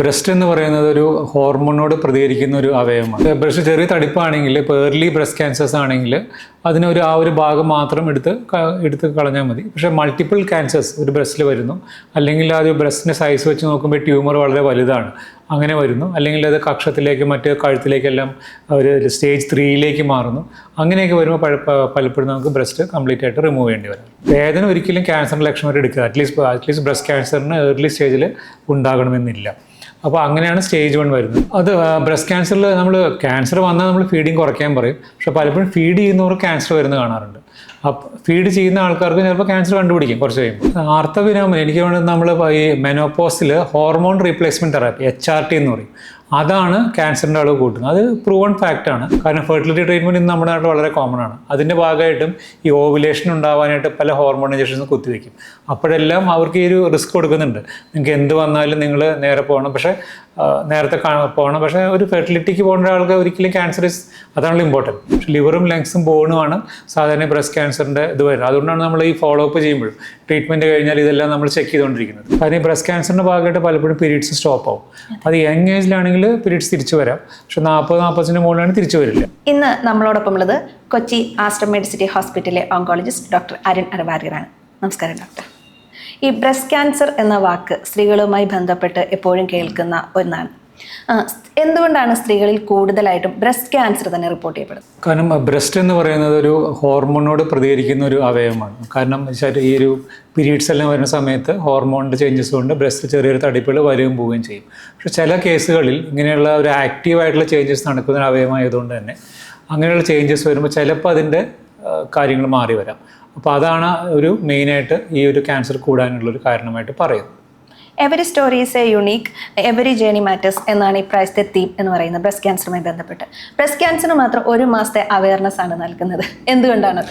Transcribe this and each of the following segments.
Breast എന്ന് പറയുന്നത് ഒരു ഹോർമോണോട് പ്രതികരിക്കുന്ന ഒരു അവയവമാണ്. ബ്രസ്റ്റ് ചെറിയ തടിപ്പാണെങ്കിൽ ഇപ്പോൾ ഏർലി ബ്രസ്റ്റ് ക്യാൻസേഴ്സ് ആണെങ്കിൽ അതിനൊരു ആ ഒരു ഭാഗം മാത്രം എടുത്ത് എടുത്ത് കളഞ്ഞാൽ മതി. പക്ഷേ മൾട്ടിപ്പിൾ ക്യാൻസേഴ്സ് ഒരു ബ്രസ്റ്റിൽ വരുന്നു. അല്ലെങ്കിൽ ആ ഒരു ബ്രസ്റ്റിന്റെ സൈസ് വെച്ച് നോക്കുമ്പോൾ ട്യൂമർ വളരെ വലുതാണ്. അങ്ങനെ വരുന്നു. അല്ലെങ്കിൽ അത് കക്ഷത്തിലേക്ക് മറ്റ് കഴുത്തിലേക്കെല്ലാം ഒരു സ്റ്റേജ് ത്രീയിലേക്ക് മാറുന്നു. അങ്ങനെയൊക്കെ വരുമ്പോൾ പലപ്പോഴും നമുക്ക് ബ്രസ്റ്റ് കംപ്ലീറ്റ് ആയിട്ട് റിമൂവ് ചെയ്യേണ്ടി വരും. വേദന ഒരിക്കലും ക്യാൻസറിന്റെ ലക്ഷണമായിട്ട് എടുക്കുക at least at least breast ക്യാൻസറിന് ഏർലി സ്റ്റേജിൽ ഉണ്ടാകണമെന്നില്ല. അപ്പോൾ അങ്ങനെയാണ് സ്റ്റേജ് വൺ വരുന്നത്. അത് ബ്രസ്റ്റ് ക്യാൻസറിൽ നമ്മൾ ക്യാൻസർ വന്നാൽ നമ്മൾ ഫീഡിങ് കുറയ്ക്കാൻ പറയും. പക്ഷെ പലപ്പോഴും ഫീഡ് ചെയ്യുന്നവർക്ക് ക്യാൻസർ വരുന്നത് കാണാറുണ്ട്. ഫീഡ് ചെയ്യുന്ന ആൾക്കാർക്ക് ചിലപ്പോൾ ക്യാൻസർ കണ്ടുപിടിക്കും കുറച്ച് കഴിയുമ്പോൾ ആർത്തവിരാമൻ എനിക്ക് വേണ്ടത് നമ്മൾ ഈ മെനോപോസിൽ hormone replacement therapy H R T എന്ന് പറയും. അതാണ് ക്യാൻസറിന്റെ അളവ് കൂട്ടുന്നത്. അത് പ്രൂവൺ ഫാക്റ്റാണ് കാരണം ഫെർട്ടിലിറ്റി ട്രീറ്റ്മെന്റ് ഇന്ന് നമ്മുടെ നാട്ടിൽ വളരെ കോമൺ ആണ്. അതിന്റെ ഭാഗമായിട്ടും ഈ ഓവുലേഷൻ ഉണ്ടാവാനായിട്ട് പല ഹോർമോൺ ഇഞ്ചക്ഷൻസ് കുത്തിവെക്കും. അപ്പോഴെല്ലാം അവർക്ക് ഈ ഒരു റിസ്ക് കൊടുക്കുന്നുണ്ട്. നിങ്ങൾക്ക് എന്ത് വന്നാലും നിങ്ങൾ നേരെ പോകണം. പക്ഷേ നേരത്തെ പോകണം. പക്ഷേ ഒരു ഫെർട്ടിലിറ്റിക്ക് പോകേണ്ട ആൾക്ക് ഒരിക്കലും ക്യാൻസർ ഇസ് അതാണല്ലോ ഇമ്പോർട്ടന്റ് പക്ഷേ ലിവറും ലങ്സും ബോണുമാണ് സാധാരണ ബ്രസ്റ്റ് ക്യാൻസറിന്റെ ഇത് വരുന്നത്. അതുകൊണ്ടാണ് നമ്മൾ ഈ ഫോളോ അപ്പ് ചെയ്യുമ്പോഴും ട്രീറ്റ്മെന്റ് കഴിഞ്ഞാൽ ഇതെല്ലാം നമ്മൾ ചെക്ക് ചെയ്തുകൊണ്ടിരിക്കുന്നത്. കാര്യം ബ്രസ്റ്റ് ക്യാൻസറിന്റെ ഭാഗമായിട്ട് പലപ്പോഴും പീരീഡ്സ് സ്റ്റോപ്പ് ആവും. അത് യങ് ഏജിലാണെങ്കിൽ പീരീഡ്സ് തിരിച്ചു വരാം. പക്ഷെ നാൽപ്പത് നാൽപ്പത്തിന്റെ മുകളിലാണ് തിരിച്ചു വരില്ല. ഇന്ന് നമ്മളോടൊപ്പം ഉള്ളത് കൊച്ചി ആസ്റ്റർ മെഡിസിറ്റി ഹോസ്പിറ്റലിലെ ഓങ്കോളജിസ്റ്റ് ഡോക്ടർ അരുൺ അരവാര്യരാണ് നമസ്കാരം ഡോക്ടർ ഈ ബ്രസ്റ്റ് ക്യാൻസർ എന്ന വാക്ക് സ്ത്രീകളുമായി ബന്ധപ്പെട്ട് എപ്പോഴും കേൾക്കുന്ന ഒന്നാണ്. എന്തുകൊണ്ടാണ് സ്ത്രീകളിൽ കൂടുതലായിട്ടും ബ്രസ്റ്റ് ക്യാൻസർ തന്നെ റിപ്പോർട്ട് ചെയ്യപ്പെടുന്നത്? കാരണം ബ്രസ്റ്റ് എന്ന് പറയുന്നത് ഒരു ഹോർമോണോട് പ്രതികരിക്കുന്ന ഒരു അവയവമാണ്. കാരണം ഈ ഒരു പീരീഡ്സ് എല്ലാം വരുന്ന സമയത്ത് ഹോർമോണിന്റെ ചേഞ്ചസ് കൊണ്ട് ബ്രസ്റ്റ് ചെറിയൊരു തടിപ്പുകൾ വരികയും പോവുകയും ചെയ്യും. പക്ഷെ ചില കേസുകളിൽ ഇങ്ങനെയുള്ള ഒരു ആക്റ്റീവായിട്ടുള്ള ചേഞ്ചസ് നടക്കുന്ന അവയവമായതുകൊണ്ട് തന്നെ അങ്ങനെയുള്ള ചേഞ്ചസ് വരുമ്പോൾ ചിലപ്പോൾ അതിന്റെ കാര്യങ്ങൾ മാറി വരാം. അപ്പോൾ അതാണ് ഒരു മെയിനായിട്ട് ഈ ഒരു ക്യാൻസർ കൂടാനുള്ള ഒരു കാരണമായിട്ട് പറയുന്നത്. Every story is a unique every journey matters എന്നാണ് ഈ പ്രൈസ് തീം എന്ന് പറയുന്നത് ബ്രസ്റ്റ് ക്യാൻസറുമായി ബന്ധപ്പെട്ട്. ബ്രസ്റ്റ് ക്യാൻസറിന് മാത്രം ഒരു മാസത്തെ അവയർനെസ് ആണ് നൽകുന്നത്. എന്തുകൊണ്ടാണ്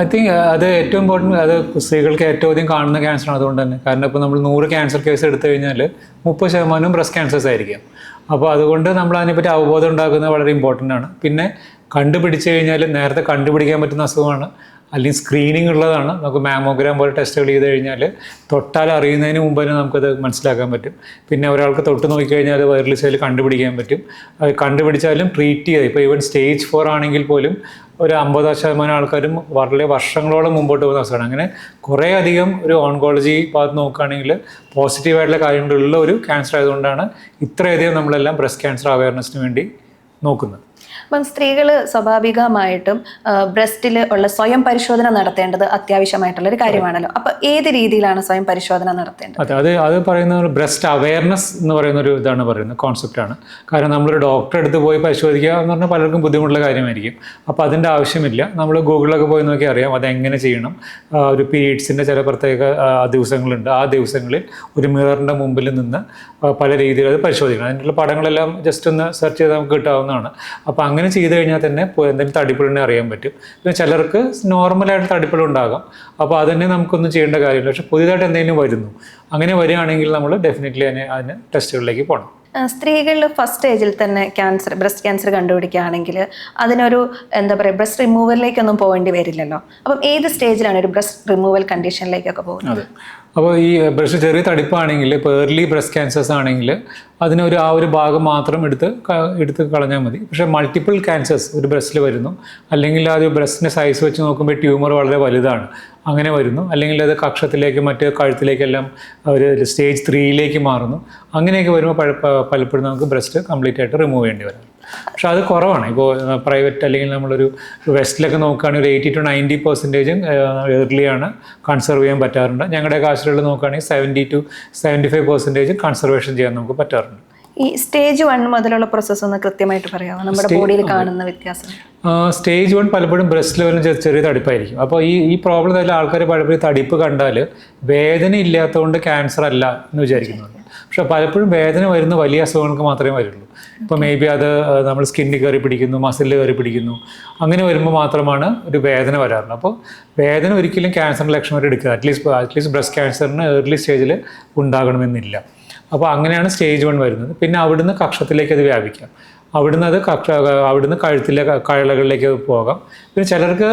ഐ തിങ്ക് അത് ഏറ്റവും ഇമ്പോർട്ടന്റ് അത് സ്ത്രീകൾക്ക് ഏറ്റവും അധികം കാണുന്ന ക്യാൻസറാണ് അതുകൊണ്ട് തന്നെ. കാരണം ഇപ്പോൾ നമ്മൾ നൂറ് ക്യാൻസർ കേസ് എടുത്തു കഴിഞ്ഞാൽ മുപ്പത് ശതമാനവും ബ്രസ്റ്റ് ക്യാൻസേഴ്സ് ആയിരിക്കും. അപ്പോൾ അതുകൊണ്ട് നമ്മൾ അതിനെപ്പറ്റി അവബോധം ഉണ്ടാക്കുന്നത് വളരെ ഇമ്പോർട്ടന്റ് ആണ്. പിന്നെ കണ്ടുപിടിച്ച് കഴിഞ്ഞാൽ നേരത്തെ കണ്ടുപിടിക്കാൻ പറ്റുന്ന അസുഖമാണ് അല്ലെങ്കിൽ സ്ക്രീനിങ് ഉള്ളതാണ്. നമുക്ക് മാമോഗ്രാം പോലെ ടെസ്റ്റുകൾ ചെയ്ത് കഴിഞ്ഞാൽ തൊട്ടാൽ അറിയുന്നതിന് മുമ്പ് തന്നെ നമുക്കത് മനസ്സിലാക്കാൻ പറ്റും. പിന്നെ ഒരാൾക്ക് തൊട്ട് നോക്കിക്കഴിഞ്ഞാൽ അത് വൈറൽ സെല്ല് കണ്ടുപിടിക്കാൻ പറ്റും. അത് കണ്ടുപിടിച്ചാലും ട്രീറ്റ് ചെയ്യുക ഇപ്പോൾ ഈവൻ സ്റ്റേജ് ഫോർ ആണെങ്കിൽ പോലും ഒരു അമ്പത് ശതമാനം ആൾക്കാരും വളരെ വർഷങ്ങളോളം മുമ്പോട്ട് പോകുന്ന അവസ്ഥയാണ്. അങ്ങനെ കുറേ അധികം ഒരു ഓൺകോളജി ഭാഗത്ത് നോക്കുകയാണെങ്കിൽ പോസിറ്റീവായിട്ടുള്ള കാര്യങ്ങളുള്ള ഒരു ക്യാൻസർ ആയതുകൊണ്ടാണ് ഇത്രയധികം നമ്മളെല്ലാം ബ്രസ്റ്റ് ക്യാൻസർ അവയർനെസ്സിന് വേണ്ടി നോക്കുന്നത്. അപ്പം സ്ത്രീകൾ സ്വാഭാവികമായിട്ടും ബ്രസ്റ്റിൽ ഉള്ള സ്വയം പരിശോധന നടത്തേണ്ടത് അത്യാവശ്യമായിട്ടുള്ള ഒരു കാര്യമാണല്ലോ. അപ്പൊ ഏത് രീതിയിലാണ് സ്വയം പരിശോധന നടത്തേണ്ടത്? അതെ അത് അത് പറയുന്ന ഒരു ബ്രസ്റ്റ് അവയർനെസ് എന്ന് പറയുന്ന ഒരു ഇതാണ് പറയുന്നത് കോൺസെപ്റ്റ് ആണ് കാരണം നമ്മളൊരു ഡോക്ടറെ അടുത്ത് പോയി പരിശോധിക്കുക എന്ന് പറഞ്ഞാൽ പലർക്കും ബുദ്ധിമുട്ടുള്ള കാര്യമായിരിക്കും. അപ്പോൾ അതിന്റെ ആവശ്യമില്ല. നമ്മൾ ഗൂഗിളിലൊക്കെ പോയി നോക്കി അറിയാം അതെങ്ങനെ ചെയ്യണം. ഒരു പീരീഡ്സിന്റെ ചില പ്രത്യേക ദിവസങ്ങളുണ്ട്. ആ ദിവസങ്ങളിൽ ഒരു മിററിന്റെ മുമ്പിൽ നിന്ന് പല രീതിയിൽ അത് പരിശോധിക്കണം. അതിനുള്ള പടങ്ങളെല്ലാം ജസ്റ്റ് ഒന്ന് സെർച്ച് ചെയ്ത് നമുക്ക് കിട്ടാവുന്നതാണ്. അപ്പോൾ അങ്ങനെ ചെയ്ത് കഴിഞ്ഞാൽ തന്നെ എന്തെങ്കിലും തടിപ്പുകളുണ്ടെങ്കിൽ അറിയാൻ പറ്റും. പിന്നെ ചിലർക്ക് നോർമലായിട്ട് തടിപ്പുകളുണ്ടാകാം അപ്പോൾ അതന്നെ നമുക്കൊന്നും ചെയ്യേണ്ട കാര്യമില്ല. പക്ഷെ പുതിയതായിട്ട് എന്തെങ്കിലും വരുന്നു. അങ്ങനെ വരികയാണെങ്കിൽ നമ്മൾ ഡെഫിനറ്റ്ലി അതിനെ അതിന് ടെസ്റ്റുകളിലേക്ക് പോകണം സ്ത്രീകളിൽ ഫസ്റ്റ് സ്റ്റേജിൽ തന്നെ ക്യാൻസർ ബ്രസ്റ്റ് ക്യാൻസർ കണ്ടുപിടിക്കുകയാണെങ്കിൽ അതിനൊരു എന്താ പറയുക ബ്രസ്റ്റ് റിമൂവലിലേക്കൊന്നും പോകേണ്ടി വരില്ലല്ലോ. അപ്പം ഏത് സ്റ്റേജിലാണ് ഒരു ബ്രസ്റ്റ് റിമൂവൽ കണ്ടീഷനിലേക്കൊക്കെ പോകുന്നത്? അപ്പോൾ ഈ ബ്രസ്റ്റ് ചെറിയ തടിപ്പാണെങ്കിൽ ഇപ്പോൾ ഏർലി ബ്രസ്റ്റ് ക്യാൻസേഴ്സ് ആണെങ്കിൽ അതിനൊരു ആ ഒരു ഭാഗം മാത്രം എടുത്ത് എടുത്ത് കളഞ്ഞാൽ മതി. പക്ഷേ മൾട്ടിപ്പിൾ ക്യാൻസേഴ്സ് ഒരു ബ്രസ്റ്റിൽ വരുന്നു. അല്ലെങ്കിൽ ആ ഒരു ബ്രസ്റ്റിന്റെ സൈസ് വെച്ച് നോക്കുമ്പോൾ ട്യൂമർ വളരെ വലുതാണ്. അങ്ങനെ വരുന്നു. അല്ലെങ്കിൽ അത് കക്ഷത്തിലേക്ക് മറ്റ് കഴുത്തിലേക്കെല്ലാം ഒരു സ്റ്റേജ് ത്രീയിലേക്ക് മാറുന്നു. അങ്ങനെയൊക്കെ വരുമ്പോൾ പല- പലപ്പോഴും നമുക്ക് ബ്രസ്റ്റ് കംപ്ലീറ്റ് ആയിട്ട് റിമൂവ് ചെയ്യേണ്ടി വരും. പക്ഷെ അത് കുറവാണ്. ഇപ്പോൾ പ്രൈവറ്റ് അല്ലെങ്കിൽ നമ്മളൊരു വെസ്റ്റിലൊക്കെ നോക്കുകയാണെങ്കിൽ ഒരു എയ്റ്റി ടു നയന്റി പെർസെന്റേജും ഏർലിയാണ് കൺസർവ് ചെയ്യാൻ പറ്റാറുണ്ട്. ഞങ്ങളുടെ കാശുകളിൽ നോക്കുകയാണെങ്കിൽ seventy two seventy five percentage conservation ചെയ്യാൻ നമുക്ക് പറ്റാറുണ്ട്. ഈ സ്റ്റേജ് വൺ മുതലുള്ള പ്രോസസ്സ് ഒന്ന് കൃത്യമായിട്ട് പറയാമോ? നമ്മുടെ ബോഡിയിൽ കാണുന്ന വ്യത്യാസം. സ്റ്റേജ് വൺ പലപ്പോഴും ബ്രസ്റ്റ് ലെവലും ചെറിയ ചെറിയ തടിപ്പായിരിക്കും. അപ്പോൾ ഈ ഈ പ്രോബ്ലം തന്നെ ആൾക്കാർ പലപ്പോഴും തടിപ്പ് കണ്ടാൽ വേദന ഇല്ലാത്തതുകൊണ്ട് ക്യാൻസർ അല്ല എന്ന് വിചാരിക്കുന്നുണ്ട്. പക്ഷെ പലപ്പോഴും വേദന വരുന്ന വലിയ അസുഖങ്ങൾക്ക് മാത്രമേ വരുള്ളൂ. ഇപ്പോൾ മേ ബി അത് നമ്മൾ സ്കിന്നിൽ കയറി പിടിക്കുന്നു മസിലിൽ കയറി പിടിക്കുന്നു അങ്ങനെ വരുമ്പോൾ മാത്രമാണ് ഒരു വേദന വരാറുള്ളത്. അപ്പോൾ വേദന ഒരിക്കലും ക്യാൻസറിന്റെ ലക്ഷണമായിട്ട് എടുക്കുക at least at least breast ക്യാൻസറിന് ഏർലി സ്റ്റേജിൽ ഉണ്ടാകണമെന്നില്ല. അപ്പോൾ അങ്ങനെയാണ് സ്റ്റേജ് വൺ വരുന്നത്. പിന്നെ അവിടുന്ന് കക്ഷത്തിലേക്ക് അത് വ്യാപിക്കാം. അവിടുന്ന് അത് കക്ഷ അവിടുന്ന് കഴുത്തിലെ കഴലകളിലേക്ക് പോകാം. പിന്നെ ചിലർക്ക്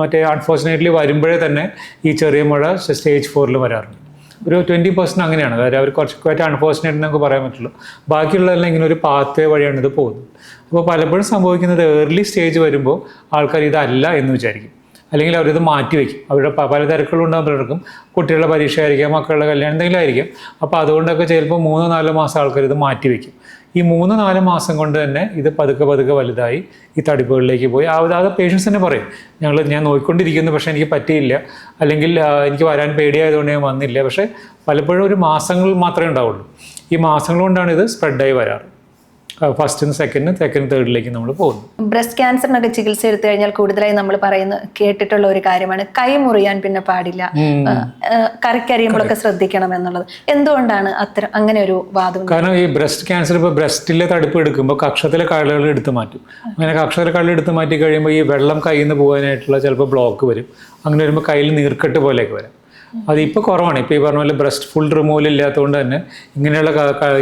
മറ്റേ അൺഫോർച്ചുനേറ്റ്ലി വരുമ്പോഴേ തന്നെ ഈ ചെറിയ മുഴ സ്റ്റേജ് ഫോറിൽ വരാറുണ്ട്. ഒരു ട്വന്റി പെർസെന്റ് അങ്ങനെയാണ്. അതായത് അവർ കുറച്ച് ക്വൈറ്റ് അൺഫോർച്ചുനേറ്റ് നമുക്ക് പറയാൻ പറ്റുള്ളൂ. ബാക്കിയുള്ളതെല്ലാം ഇങ്ങനെ ഒരു പാത്ത് വഴിയാണ് ഇത് പോകുന്നത്. അപ്പോൾ പലപ്പോഴും സംഭവിക്കുന്നത് ഏർലി സ്റ്റേജ് വരുമ്പോൾ ആൾക്കാർ ഇതല്ല എന്ന് വിചാരിക്കും. അല്ലെങ്കിൽ അവരിത് മാറ്റി വയ്ക്കും അവരുടെ പല തിരക്കുകളുണ്ടാകും പലർക്കും കുട്ടികളുടെ പരീക്ഷ ആയിരിക്കാം മക്കളുടെ കല്യാണം എന്തെങ്കിലും ആയിരിക്കും. അപ്പോൾ അതുകൊണ്ടൊക്കെ ചിലപ്പോൾ മൂന്നോ നാലോ മാസം ആൾക്കാർ ഇത് മാറ്റി വയ്ക്കും ഈ മൂന്ന് നാല് മാസം കൊണ്ട് തന്നെ ഇത് പതുക്കെ പതുക്കെ വലുതായി ഈ തടിപ്പുകളിലേക്ക് പോയി. അത് അത് പേഷ്യൻസ് തന്നെ പറയും ഞങ്ങൾ ഞാൻ നോക്കിക്കൊണ്ടിരിക്കുന്നു പക്ഷേ എനിക്ക് പറ്റിയില്ല. അല്ലെങ്കിൽ എനിക്ക് വരാൻ പേടിയായതുകൊണ്ട് ഞാൻ വന്നില്ല. പക്ഷേ പലപ്പോഴും ഒരു മാസങ്ങൾ മാത്രമേ ഉണ്ടാവുള്ളൂ. ഈ മാസങ്ങൾ കൊണ്ടാണ് ഇത് സ്പ്രെഡായി വരാറ്. ഫസ്റ്റിന് സെക്കൻഡിന് സെക്കൻഡ് തേർഡിലേക്ക് നമ്മൾ പോകുന്നു. ബ്രസ്റ്റ് ക്യാൻസറിനൊക്കെ ചികിത്സ എടുത്തു കഴിഞ്ഞാൽ കൂടുതലായി നമ്മൾ പറയുന്ന കേട്ടിട്ടുള്ള ഒരു കാര്യമാണ് കൈ മുറിയാൻ പിന്നെ പാടില്ല. കറിക്കരിയുമ്പോഴൊക്കെ ശ്രദ്ധിക്കണം എന്നുള്ളത്. എന്തുകൊണ്ടാണ് അത്തരം അങ്ങനെ ഒരു വാദം കാരണം ഈ ബ്രസ്റ്റ് ക്യാൻസർ ഇപ്പോൾ ബ്രസ്റ്റിലെ തടുപ്പ് എടുക്കുമ്പോൾ കക്ഷത്തിലെ കള്ളുകൾ എടുത്തു മാറ്റും. അങ്ങനെ കക്ഷത്തിലെ കഴൽ എടുത്തു മാറ്റി കഴിയുമ്പോൾ ഈ വെള്ളം കയ്യിൽ നിന്ന് പോകാനായിട്ടുള്ള ചിലപ്പോൾ ബ്ലോക്ക് വരും. അങ്ങനെ വരുമ്പോൾ കയ്യിൽ നീർക്കെട്ട് പോലെയൊക്കെ വരും. അതിപ്പോൾ കുറവാണ്. ഇപ്പോൾ ഈ പറഞ്ഞ പോലെ ബ്രസ്റ്റ് ഫുൾ റിമൂവൽ ഇല്ലാത്തതുകൊണ്ട് തന്നെ ഇങ്ങനെയുള്ള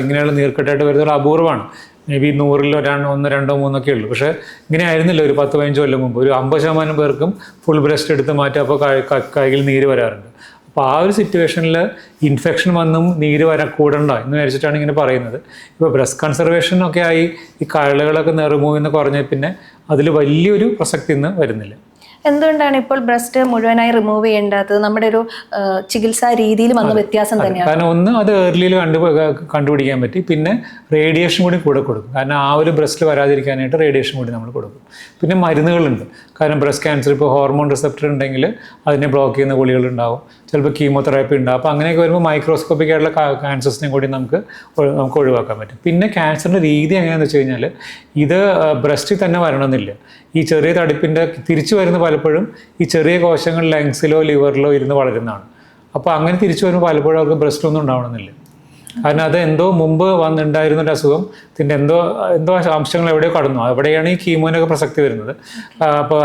ഇങ്ങനെയുള്ള നീർക്കെട്ടായിട്ട് വരുന്നത് അപൂർവമാണ്. മേ ബി നൂറിലോ രണ്ട് ഒന്ന് രണ്ടോ മൂന്നൊക്കെ ഉള്ളൂ. പക്ഷേ ഇങ്ങനെ ആയിരുന്നില്ല ഒരു പത്ത് പതിനഞ്ച് കൊല്ലം മുമ്പ്. ഒരു അമ്പത് ശതമാനം പേർക്കും ഫുൾ ബ്രസ്റ്റ് എടുത്ത് മാറ്റി അപ്പോൾ കൈയിൽ നീര് വരാറുണ്ട്. അപ്പോൾ ആ ഒരു സിറ്റുവേഷനിൽ ഇൻഫെക്ഷൻ വന്നും നീര് വരാൻ കൂടണ്ട എന്ന് വിചാരിച്ചിട്ടാണ് ഇങ്ങനെ പറയുന്നത്. ഇപ്പോൾ ബ്രസ്റ്റ് കൺസർവേഷൻ ഒക്കെ ആയി ഈ കഴലുകളൊക്കെ റിമൂവ് ചെയ്യുന്ന കുറഞ്ഞ പിന്നെ അതിൽ വലിയൊരു പ്രസക്തി ഇന്ന് വരുന്നില്ല. എന്തുകൊണ്ടാണ് ഇപ്പോൾ ബ്രസ്റ്റ് മുഴുവനായി റിമൂവ് ചെയ്യേണ്ടത് നമ്മുടെ ഒരു ചികിത്സാ രീതിയിൽ വന്ന വ്യത്യാസം തന്നെയാണ്. കാരണം ഒന്ന് അത് ഏർലിയിൽ കണ്ടു കണ്ടുപിടിക്കാൻ പറ്റി. പിന്നെ റേഡിയേഷൻ കൂടി കൂടെ കൊടുക്കും. കാരണം ആ ഒരു ബ്രസ്റ്റ് വരാതിരിക്കാനായിട്ട് റേഡിയേഷൻ കൂടി നമ്മൾ കൊടുക്കും. പിന്നെ മരുന്നുകളുണ്ട്. കാരണം ബ്രസ്റ്റ് ക്യാൻസർ ഇപ്പോൾ ഹോർമോൺ റിസപ്റ്റർ ഉണ്ടെങ്കിൽ അതിനെ ബ്ലോക്ക് ചെയ്യുന്ന ഗുളികളുണ്ടാവും ചിലപ്പോൾ കീമോതെറാപ്പി ഉണ്ടാകും അപ്പോൾ അങ്ങനെയൊക്കെ വരുമ്പോൾ മൈക്രോസ്കോപ്പിക് ആയിട്ടുള്ള ക്യാൻസേഴ്സിനെ കൂടി നമുക്ക് നമുക്ക് ഒഴിവാക്കാൻ പറ്റും. പിന്നെ ക്യാൻസറിന്റെ രീതി എങ്ങനെയാണെന്ന് വെച്ച് കഴിഞ്ഞാൽ ഇത് ബ്രസ്റ്റിൽ തന്നെ വരണമെന്നില്ല. ഈ ചെറിയ തടിപ്പിന്റെ തിരിച്ചു വരുന്ന പലപ്പോഴും ഈ ചെറിയ കോശങ്ങൾ ലങ്സിലോ ലിവറിലോ ഇരുന്ന് വളരുന്നതാണ്. അപ്പോൾ അങ്ങനെ തിരിച്ചു വരുമ്പോൾ പലപ്പോഴും അവർക്ക് ബ്രസ്റ്റ് ഒന്നും ഉണ്ടാവണമെന്നില്ല. കാരണം അത് എന്തോ മുമ്പ് വന്നിട്ടുണ്ടായിരുന്ന ഒരു അസുഖം ഇതിന്റെ എന്തോ എന്തോ അംശങ്ങൾ എവിടെയോ കടന്നു. എവിടെയാണ് ഈ കീമോനൊക്കെ പ്രസക്തി വരുന്നത്. അപ്പോൾ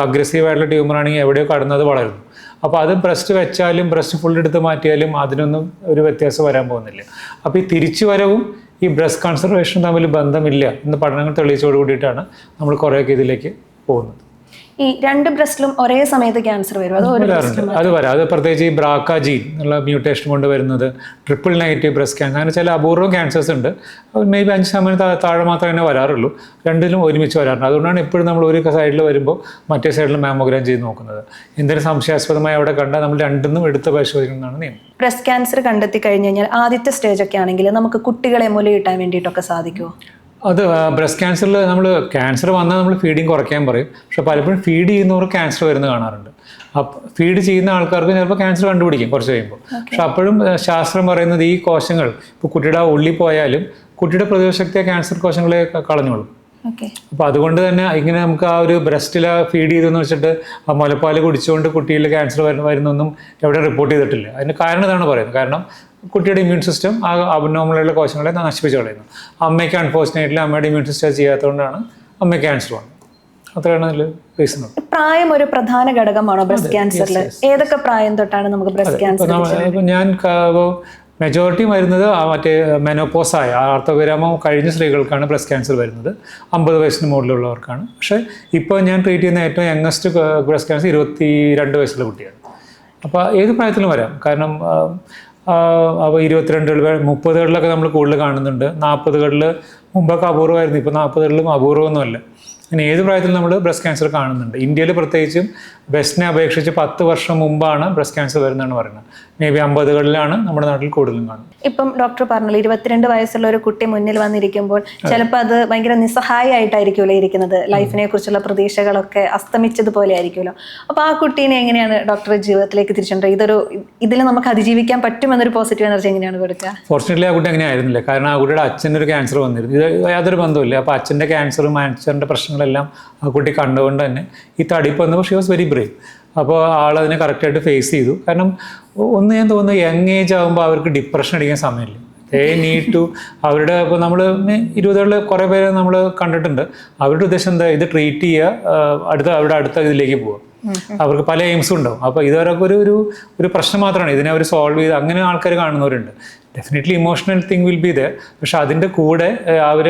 ട്യൂമർ ആണെങ്കിൽ എവിടെയോ കടന്നത് വളരുന്നു. അപ്പോൾ അത് ബ്രസ്റ്റ് വെച്ചാലും ബ്രസ്റ്റ് ഫുൾ എടുത്ത് മാറ്റിയാലും അതിനൊന്നും ഒരു വ്യത്യാസം വരാൻ പോകുന്നില്ല. അപ്പോൾ ഈ തിരിച്ചു വരവും ഈ ബ്രസ്റ്റ് കൺസർവേഷനും തമ്മിൽ ബന്ധമില്ല എന്ന് പഠനങ്ങൾ തെളിയിച്ചോട് കൂടിയിട്ടാണ് നമ്മൾ കുറേയൊക്കെ ഇതിലേക്ക് പോകുന്നത്. ഈ രണ്ട് ബ്രസ്റ്റിലും ഒരേ സമയത്ത് ക്യാൻസർ വരും. അത് വരാറുണ്ട്. അത് വരാം. അത് പ്രത്യേകിച്ച് ഈ ബ്രാക്ക ജീൻ ഉള്ള മ്യൂട്ടേഷൻ കൊണ്ട് വരുന്നത് ട്രിപ്പിൾ നെഗറ്റീവ് ബ്രസ്റ്റ് ക്യാൻസർ അങ്ങനെ ചില അപൂർവം ക്യാൻസേഴ്സ് ഉണ്ട്. മേ ബി അഞ്ച് ശതമാനം താഴെ മാത്രമേ തന്നെ വരാറുള്ളൂ. രണ്ടിലും ഒരുമിച്ച് വരാറുണ്ട്. അതുകൊണ്ടാണ് എപ്പോഴും നമ്മൾ ഒരു സൈഡിൽ വരുമ്പോൾ മറ്റേ സൈഡിൽ മാമോഗ്രാം ചെയ്ത് നോക്കുന്നത്. എന്തെങ്കിലും സംശയാസ്പദമായി അവിടെ കണ്ടാൽ നമ്മൾ രണ്ടിന്നും എടുത്ത് പരിശോധിക്കുന്നതാണ് നിയമം. ബ്രസ്റ്റ് ക്യാൻസർ കണ്ടെത്തി കഴിഞ്ഞ് കഴിഞ്ഞാൽ ആദ്യത്തെ സ്റ്റേജ് ഒക്കെ ആണെങ്കിൽ നമുക്ക് കുട്ടികളെ മുലയിട്ടാൻ വേണ്ടിയിട്ടൊക്കെ സാധിക്കുമോ അത് ബ്രസ്റ്റ് ക്യാൻസറിൽ നമ്മൾ ക്യാൻസർ വന്നാൽ നമ്മൾ ഫീഡിങ് കുറയ്ക്കാൻ പറയും. പക്ഷെ പലപ്പോഴും ഫീഡ് ചെയ്യുന്നവർ ക്യാൻസർ വരുന്ന കാണാറുണ്ട്. അപ്പം ഫീഡ് ചെയ്യുന്ന ആൾക്കാർക്ക് ചിലപ്പോൾ ക്യാൻസർ കണ്ടുപിടിക്കും കുറച്ച് കഴിയുമ്പോൾ പക്ഷെ അപ്പോഴും ശാസ്ത്രം പറയുന്നത് ഈ കോശങ്ങൾ ഇപ്പോൾ കുട്ടിയുടെ ആ ഉള്ളിൽ പോയാലും കുട്ടിയുടെ പ്രതിരോധശക്തിയെ ക്യാൻസർ കോശങ്ങളെ കളഞ്ഞോളും. അപ്പോൾ അതുകൊണ്ട് തന്നെ ഇങ്ങനെ നമുക്ക് ആ ഒരു ബ്രസ്റ്റിൽ ഫീഡ് ചെയ്തെന്ന് വെച്ചിട്ട് ആ മുലപ്പാൽ കുടിച്ചുകൊണ്ട് കുട്ടിയിൽ ക്യാൻസർ വരുന്ന വരുന്നൊന്നും എവിടെ റിപ്പോർട്ട് ചെയ്തിട്ടില്ല. അതിന് കാരണം ഇതാണ് പറയുന്നത്. കാരണം കുട്ടിയുടെ ഇമ്മ്യൂൺ സിസ്റ്റം ആ അബ്നോമലായിട്ടുള്ള കോശങ്ങളെ നശിപ്പിച്ച് കളയുന്നു. അമ്മയ്ക്ക് അൺഫോർച്ചുനേറ്റ്ലി അമ്മയുടെ ഇമ്മ്യൂൺ സിസ്റ്റം ചെയ്യാത്തതുകൊണ്ടാണ് അമ്മയ്ക്ക് ക്യാൻസർ വന്നത്. അത്രയാണ് അതിൽ റീസൺ പ്രായം ഒരു പ്രധാന ഘടകമാണോ ബ്രസ്റ്റ് ക്യാൻസറിൽ ഏതൊക്കെ പ്രായം തൊട്ടാണ് നമുക്ക് ബ്രസ്റ്റ് ക്യാൻസർ ഞാൻ മെജോറിറ്റി വരുന്നത് മറ്റേ മെനോപ്പോസായ ആർത്തവിരാമം കഴിഞ്ഞ സ്ത്രീകൾക്കാണ് ബ്രസ്റ്റ് ക്യാൻസർ വരുന്നത്. അമ്പത് വയസ്സിന് മുകളിലുള്ളവർക്കാണ്. പക്ഷേ ഇപ്പോൾ ഞാൻ ട്രീറ്റ് ചെയ്യുന്ന ഏറ്റവും യങ്ങസ്റ്റ് ബ്രസ്റ്റ് ക്യാൻസർ ഇരുപത്തി രണ്ട് വയസ്സുള്ള കുട്ടിയാണ്. അപ്പോൾ ഏത് പ്രായത്തിലും വരാം. കാരണം അപ്പോൾ ഇരുപത്തിരണ്ടുകൾ മുപ്പതുകളിലൊക്കെ നമ്മൾ കൂടുതൽ കാണുന്നുണ്ട്. നാൽപ്പതുകളിൽ മുമ്പൊക്കെ അപൂർവമായിരുന്നു. ഇപ്പോൾ നാൽപ്പതുകളിലും അപൂർവമൊന്നുമല്ല. അങ്ങനെ ഏത് പ്രായത്തിൽ നമ്മൾ ബ്രസ്റ്റ് ക്യാൻസർ കാണുന്നുണ്ട്. ഇന്ത്യയിൽ പ്രത്യേകിച്ചും വെസ്റ്റിനെ അപേക്ഷിച്ച് പത്ത് വർഷം മുമ്പാണ് ബ്രസ്റ്റ് ക്യാൻസർ വരുന്നതെന്ന് പറയുന്നത്. മേ ബി അമ്പതുകളിലാണ് നമ്മുടെ നാട്ടിൽ കൂടുതലും കാണുന്നത്. ഇപ്പം ഡോക്ടർ പറഞ്ഞല്ലോ ഇരുപത്തിരണ്ട് വയസ്സുള്ള ഒരു കുട്ടി മുന്നിൽ വന്നിരിക്കുമ്പോൾ ചിലപ്പോൾ അത് ഭയങ്കര നിസ്സഹായമായിട്ടായിരിക്കുമല്ലോ ഇരിക്കുന്നത്. ലൈഫിനെ കുറിച്ചുള്ള പ്രതീക്ഷകളൊക്കെ അസ്തമിച്ചതുപോലെ ആയിരിക്കുമല്ലോ അപ്പോൾ ആ കുട്ടീനെ എങ്ങനെയാണ് ഡോക്ടർ ജീവിതത്തിലേക്ക് തിരിച്ചുകൊണ്ടത് ഇതൊരു ഇതിൽ നമുക്ക് അതിജീവിക്കാൻ പറ്റുമെന്നൊരു പോസിറ്റീവ് എനർജി എങ്ങനെയാണ് കൊടുക്കുക? ഫോർച്ചുനേറ്റ്ലി ആ കുട്ടി അങ്ങനെ ആയിരുന്നില്ല. കാരണം ആ കുട്ടിയുടെ അച്ഛന്റെ ഒരു ക്യാൻസർ വന്നിരുന്നു. ഇത് യാതൊരു ബന്ധമില്ല അപ്പോൾ അച്ഛന്റെ ക്യാൻസറും അച്ഛന്റെ പ്രശ്നങ്ങളെല്ലാം ആ കുട്ടി കണ്ടുകൊണ്ട് തന്നെ ഈ തടിപ്പ് വന്നപ്പോൾ ഷി വാസ് വെരി ബ്രേവ് അപ്പോൾ ആളതിനെ കറക്റ്റായിട്ട് ഫേസ് ചെയ്തു. കാരണം ഒന്ന് ഞാൻ തോന്നുന്നു യങ് ഏജ് ആകുമ്പോൾ അവർക്ക് ഡിപ്രഷൻ അടിക്കാൻ സമയമില്ല. ദേ നീഡ് ടു അവരുടെ ഇപ്പോൾ നമ്മൾ ഇരുപതുകളിൽ കുറേ പേരെ നമ്മൾ കണ്ടിട്ടുണ്ട്. അവരുടെ ഉദ്ദേശം എന്താ? ഇത് ട്രീറ്റ് ചെയ്യുക അടുത്ത അവരുടെ അടുത്ത ഇതിലേക്ക് പോവുക അവർക്ക് പല എയിംസും ഉണ്ടാവും. അപ്പോൾ ഇതുവരെ ഒരു ഒരു ഒരു പ്രശ്നം മാത്രമാണ്. ഇതിനെ അവർ സോൾവ് ചെയ്ത് അങ്ങനെ ആൾക്കാർ കാണുന്നവരുണ്ട്. Definitely emotional thing will be the പക്ഷെ അതിന്റെ കൂടെ അവർ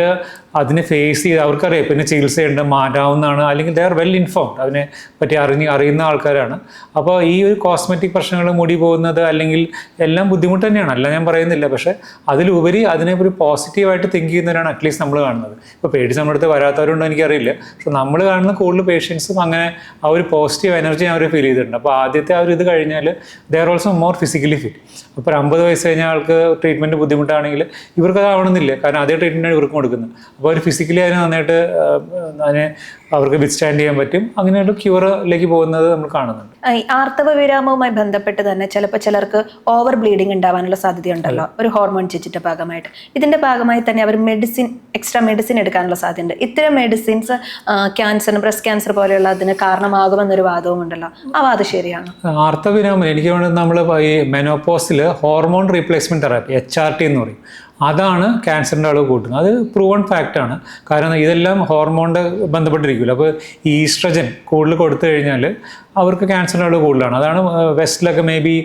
അതിനെ ഫേസ് ചെയ്ത് അവർക്കറിയാം. പിന്നെ ചികിത്സയുണ്ട് മാറ്റാവുന്നതാണ് അല്ലെങ്കിൽ ദേ ആർ വെൽ ഇൻഫോംഡ് അതിനെ പറ്റി അറിഞ്ഞ് അറിയുന്ന ആൾക്കാരാണ്. അപ്പോൾ ഈ ഒരു കോസ്മെറ്റിക് പ്രശ്നങ്ങൾ മുടി പോകുന്നത് അല്ലെങ്കിൽ എല്ലാം ബുദ്ധിമുട്ട് തന്നെയാണ്. അല്ല ഞാൻ പറയുന്നില്ല. പക്ഷേ അതിലുപരി അതിനെ ഒരു പോസിറ്റീവായിട്ട് തിങ്ക് ചെയ്യുന്നവരാണ് അറ്റ്ലീസ്റ്റ് നമ്മൾ കാണുന്നത്. ഇപ്പോൾ പേടിച്ച് നമ്മുടെ അടുത്ത് വരാത്തവരുണ്ടോ എനിക്കറിയില്ല. പക്ഷെ നമ്മൾ കാണുന്ന കൂടുതൽ പേഷ്യൻസും അങ്ങനെ ആ ഒരു പോസിറ്റീവ് എനർജി അവർ ഫീൽ ചെയ്തിട്ടുണ്ട്. അപ്പോൾ ആദ്യത്തെ ആ ഒരു ഇത് കഴിഞ്ഞാൽ they are also more physically fit അപ്പോൾ ഒരു അമ്പത് വയസ്സ് കഴിഞ്ഞ ആൾക്ക് ട്രീറ്റ്മെന്റ് ബുദ്ധിമുട്ടാണെങ്കിൽ ഇവർക്ക് അത് ആവണമെന്നില്ല. കാരണം അതേ ട്രീറ്റ്മെന്റാണ് ഇവർക്കും കൊടുക്കുന്നത്. അപ്പോൾ അവർ ഫിസിക്കലി അതിനെ നന്നായിട്ട് അതിനെ അവർക്ക് വിത്ത്സ്റ്റാൻഡ് ചെയ്യാൻ പറ്റും. അങ്ങനെയുള്ള ക്യൂറിലേക്ക് പോകുന്നത് നമ്മൾ കാണുന്നുണ്ട്. ആർത്തവ വിരാമവുമായി ബന്ധപ്പെട്ട് തന്നെ ചിലപ്പോൾ ചിലർക്ക് ഓവർ ബ്ലീഡിംഗ് ഉണ്ടാവാനുള്ള സാധ്യതയുണ്ടല്ലോ. ഒരു ഹോർമോൺ ചേച്ചിന്റെ ഭാഗമായിട്ട്. ഇതിന്റെ ഭാഗമായി തന്നെ അവർ മെഡിസിൻ എക്സ്ട്രാ മെഡിസിൻ എടുക്കാനുള്ള സാധ്യതയുണ്ട്. ഇത്തരം മെഡിസിൻസ് ക്യാൻസറിന് ബ്രസ്റ്റ് ക്യാൻസർ പോലെയുള്ള അതിന് കാരണമാകുമെന്നൊരു വാദവും ഉണ്ടല്ലോ. ആ വാദം ശരിയാണ്? ആർത്തവ വിരാമം എനിക്ക് വേണ്ടത് നമ്മൾ ഈ മെനോപോസിൽ hormone replacement therapy H R T എന്ന് പറയും. അതാണ് ക്യാൻസറിന്റെ അളവ് കൂട്ടുന്നത്. അത് പ്രൂവൺ ഫാക്റ്റാണ് കാരണം ഇതെല്ലാം ഹോർമോണിന്റെ ബന്ധപ്പെട്ടിരിക്കുമല്ലോ അപ്പോൾ ഈസ്ട്രജൻ കൂടുതൽ കൊടുത്തു കഴിഞ്ഞാൽ അവർക്ക് ക്യാൻസറിന്റെ അളവ് കൂടുതലാണ്. അതാണ് വെസ്റ്റിലൊക്കെ മേ ബി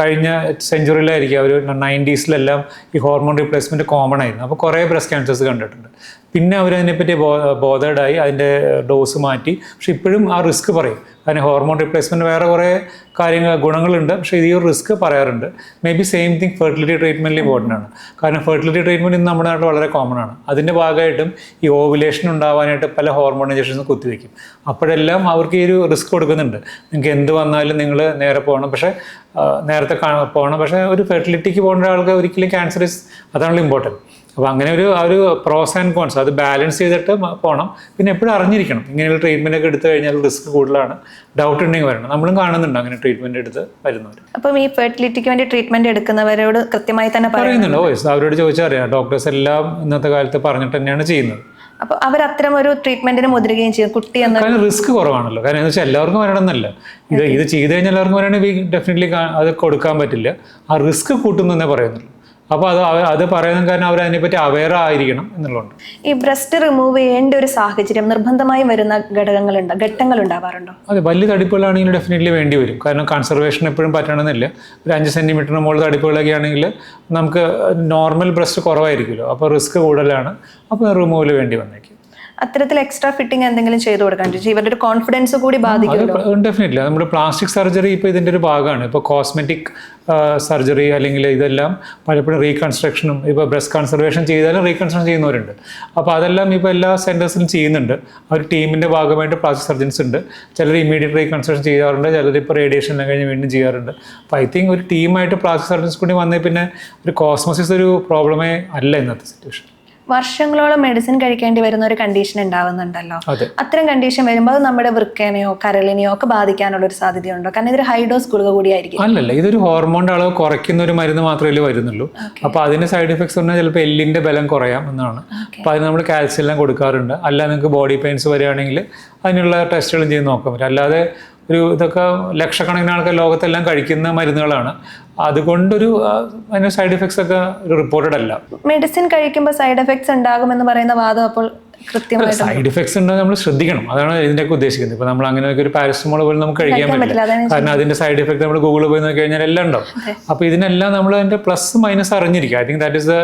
കഴിഞ്ഞ സെഞ്ചുറിയിലായിരിക്കും അവർ നയന്റീസിലെല്ലാം ഈ ഹോർമോൺ റീപ്ലേസ്മെന്റ് കോമൺ ആയിരുന്നു. അപ്പോൾ കുറേ ബ്രസ്റ്റ് ക്യാൻസേഴ്സ് കണ്ടിട്ടുണ്ട്. പിന്നെ അവരതിനെപ്പറ്റി ബോ ബോധേഡായി അതിന്റെ ഡോസ് മാറ്റി. പക്ഷെ ഇപ്പോഴും ആ റിസ്ക് പറയും. അതിന് ഹോർമോൺ റീപ്ലേസ്മെന്റ് വേറെ കുറേ കാര്യങ്ങൾ ഗുണങ്ങളുണ്ട്. പക്ഷേ ഈ ഒരു റിസ്ക് പറയാറുണ്ട്. May be same thing fertility ട്രീറ്റ്മെന്റിൽ important ആണ്. കാരണം ഫെർട്ടിലിറ്റി ട്രീറ്റ്മെന്റ് ഇന്ന് നമ്മുടെ നാട്ടിൽ വളരെ കോമൺ ആണ്. അതിന്റെ ഭാഗമായിട്ടും ഈ ഓവുലേഷൻ ഉണ്ടാവാനായിട്ട് പല ഹോർമോൺ ഇഞ്ചക്ഷൻസ് കുത്തിവെക്കും. അപ്പോഴെല്ലാം അവർക്ക് ഈ ഒരു റിസ്ക് കൊടുക്കുന്നുണ്ട്. നിങ്ങൾക്ക് എന്ത് വന്നാലും നിങ്ങൾ നേരെ പോകണം. പക്ഷേ നേരത്തെ കാണ പോകണം. പക്ഷേ ഒരു ഫെർട്ടിലിറ്റിക്ക് പോകേണ്ട ആൾക്ക് ഒരിക്കലും ക്യാൻസർ ഇസ് അതാണല്ലോ ഇമ്പോർട്ടന്റ് അപ്പോൾ അങ്ങനെ ഒരു ആ ഒരു പ്രോസ് ആൻഡ് കോൺസ് അത് ബാലൻസ് ചെയ്തിട്ട് പോകണം പിന്നെ എപ്പോഴും അറിഞ്ഞിരിക്കണം. ഇങ്ങനെയുള്ള ട്രീറ്റ്മെന്റ് ഒക്കെ എടുത്തു കഴിഞ്ഞാൽ റിസ്ക് കൂടുതലാണ്. ഡൗട്ട് ഉണ്ടെങ്കിൽ വരണം. നമ്മളും കാണുന്നുണ്ട് അങ്ങനെ ട്രീറ്റ്മെന്റ് എടുത്ത് വരുന്നവർ അപ്പം ഈ ഫെർട്ടിലിറ്റിക്ക് വേണ്ടി ട്രീറ്റ്മെന്റ് എടുക്കുന്നവരോട് കൃത്യമായി തന്നെ പറയുന്നുണ്ട്. ഓ അവരോട് ചോദിച്ചാൽ അറിയാം. ഡോക്ടേഴ്സ് എല്ലാം ഇന്നത്തെ കാലത്ത് പറഞ്ഞിട്ട് തന്നെയാണ് ചെയ്യുന്നത്. അപ്പോൾ അവർ അത്തരം ഒരു ട്രീറ്റ്മെന്റിന് മുതിരുകയും ചെയ്യും. കുട്ടി എന്ന കാരണം റിസ്ക് കുറവാണല്ലോ. കാരണം എന്ന് വെച്ചാൽ എല്ലാവർക്കും വരണം എന്നല്ല. ഇത് ഇത് ചെയ്ത് കഴിഞ്ഞാൽ എല്ലാവർക്കും വരണമെങ്കിൽ ഡെഫിനറ്റ്ലി അത് കൊടുക്കാൻ പറ്റില്ല. ആ റിസ്ക് കൂട്ടുന്നതന്നെ പറയുന്നുള്ളൂ. അപ്പോൾ അത് അത് പറയുന്ന കാരണം അവർ അതിനെപ്പറ്റി അവെയർ ആയിരിക്കണം എന്നുള്ളതുണ്ട് ഈ ബ്രസ്റ്റ് റിമൂവ് ചെയ്യേണ്ട ഒരു സാഹചര്യം നിർബന്ധമായി വരുന്ന ഘടകങ്ങളുണ്ട്? ഘട്ടങ്ങൾ ഉണ്ടാവാറുണ്ടോ? അതെ വലിയ തടിപ്പുകളാണെങ്കിൽ ഡെഫിനറ്റ്ലി വേണ്ടി വരും. കാരണം കൺസർവേഷൻ എപ്പോഴും പറ്റണമെന്നില്ല. ഒരു അഞ്ച് സെന്റിമീറ്ററിന് മുകളിൽ തടിപ്പുകളൊക്കെ ആണെങ്കിൽ നമുക്ക് നോർമൽ ബ്രസ്റ്റ് കുറവായിരിക്കുമല്ലോ. അപ്പോൾ റിസ്ക് കൂടുതലാണ്. അപ്പോൾ റിമൂവൽ വേണ്ടി വന്നേക്കും. അത്തരത്തിൽ എക്സ്ട്രാ ഫിറ്റിംഗ് എന്തെങ്കിലും ചെയ്തു കൊടുക്കാൻ ഇവരുടെ ഒരു കോൺഫിഡൻസ് കൂടി ബാധിക്കും ഡെഫിനറ്റ്ലി നമ്മുടെ പ്ലാസ്റ്റിക് സർജറി ഇപ്പോൾ ഇതിന്റെ ഒരു ഭാഗമാണ്. ഇപ്പോൾ കോസ്മെറ്റിക് സർജറി അല്ലെങ്കിൽ ഇതെല്ലാം പലപ്പോഴും റീകൺസ്ട്രക്ഷനും ഇപ്പോൾ ബ്രസ്റ്റ് കൺസർവേഷൻ ചെയ്താലും റീകൺസ്ട്രക്ഷൻ ചെയ്യുന്നവരുണ്ട്. അപ്പോൾ അതെല്ലാം ഇപ്പോൾ എല്ലാ സെന്റേഴ്സിലും ചെയ്യുന്നുണ്ട്. ഒരു ടീമിന്റെ ഭാഗമായിട്ട് പ്ലാസ്റ്റിക് സർജൻസ് ഉണ്ട്. ചിലർ ഇമീഡിയറ്റ് റീകൺസ്ട്രക്ഷൻ ചെയ്യാറുണ്ട് ചിലർ ഇപ്പോൾ റേഡിയേഷൻ കഴിഞ്ഞ് വീണ്ടും ചെയ്യാറുണ്ട്. അപ്പോൾ ഐ തിങ്ക് ഒരു ടീമായിട്ട് പ്ലാസ്റ്റിക് സർജൻസ് കൂടി വന്നേ പിന്നെ ഒരു കോസ്മോസിസ് ഒരു പ്രോബ്ലമേ അല്ല ഇന്നത്തെ സിറ്റുവേഷൻ വർഷങ്ങളോളം മെഡിസിൻ കഴിക്കേണ്ടി വരുന്ന ഒരു കണ്ടീഷൻ ഉണ്ടാവുന്നുണ്ടല്ലോ. അതെ. അത്തരം കണ്ടീഷൻ വരുമ്പോൾ അത് നമ്മുടെ വൃക്കേനെയോ കരളിനെയോ ഒക്കെ ബാധിക്കാനുള്ള ഒരു സാധ്യതയുണ്ടോ? കാരണം ഇതൊരു ഹൈഡോസ് ഗുളിക കൂടിയായിരിക്കും അല്ലല്ല ഇതൊരു ഹോർമോണിന്റെ അളവ് കുറയ്ക്കുന്ന ഒരു മരുന്ന് മാത്രമേ വരുന്നുള്ളൂ. അപ്പോൾ അതിന്റെ സൈഡ് എഫക്ട്സ് പറഞ്ഞാൽ ചിലപ്പോൾ എല്ലിന്റെ ബലം കുറയാം എന്നാണ്. അപ്പോൾ അതിന് നമ്മൾ കാൽസ്യം എല്ലാം കൊടുക്കാറുണ്ട്. അല്ല നിങ്ങൾക്ക് ബോഡി പെയിൻസ് വരികയാണെങ്കിൽ അതിനുള്ള ടെസ്റ്റുകളും ചെയ്ത് നോക്കാൻ പറ്റും. അല്ലാതെ ഒരു ഇതൊക്കെ ലക്ഷക്കണക്കിന് ആൾക്കാർ ലോകത്തെല്ലാം കഴിക്കുന്ന മരുന്നുകളാണ്. അതുകൊണ്ടൊരു അതിന് സൈഡ് എഫക്ട്സ് ഒക്കെ റിപ്പോർട്ടഡ് അല്ല മെഡിസിൻ കഴിക്കുമ്പോൾ സൈഡ് എഫക്ട്സ് ഉണ്ടാകുമെന്ന് പറയുന്ന വാദം അപ്പോൾ കൃത്യമായിട്ട് സൈഡ് എഫക്ട്സ് ഉണ്ടോ നമ്മൾ ശ്രദ്ധിക്കണം. അതാണ് ഇതിന്റെയൊക്കെ ഉദ്ദേശിക്കുന്നത്. ഇപ്പോൾ നമ്മൾ അങ്ങനെ ഒരു പാരസ്റ്റമോൾ പോലും നമുക്ക് കഴിക്കാൻ പറ്റില്ല, കാരണം അതിന്റെ സൈഡ് എഫക്ട് നമ്മൾ ഗൂഗിളിൽ പോയി നോക്കി കഴിഞ്ഞാൽ എല്ലാം ഉണ്ടാവും. അപ്പോൾ ഇതിനെല്ലാം നമ്മൾ അതിന്റെ പ്ലസ് മൈനസ് അറിഞ്ഞിരിക്കുക ഐ തിങ്ക് ദാറ്റ് ഇസ്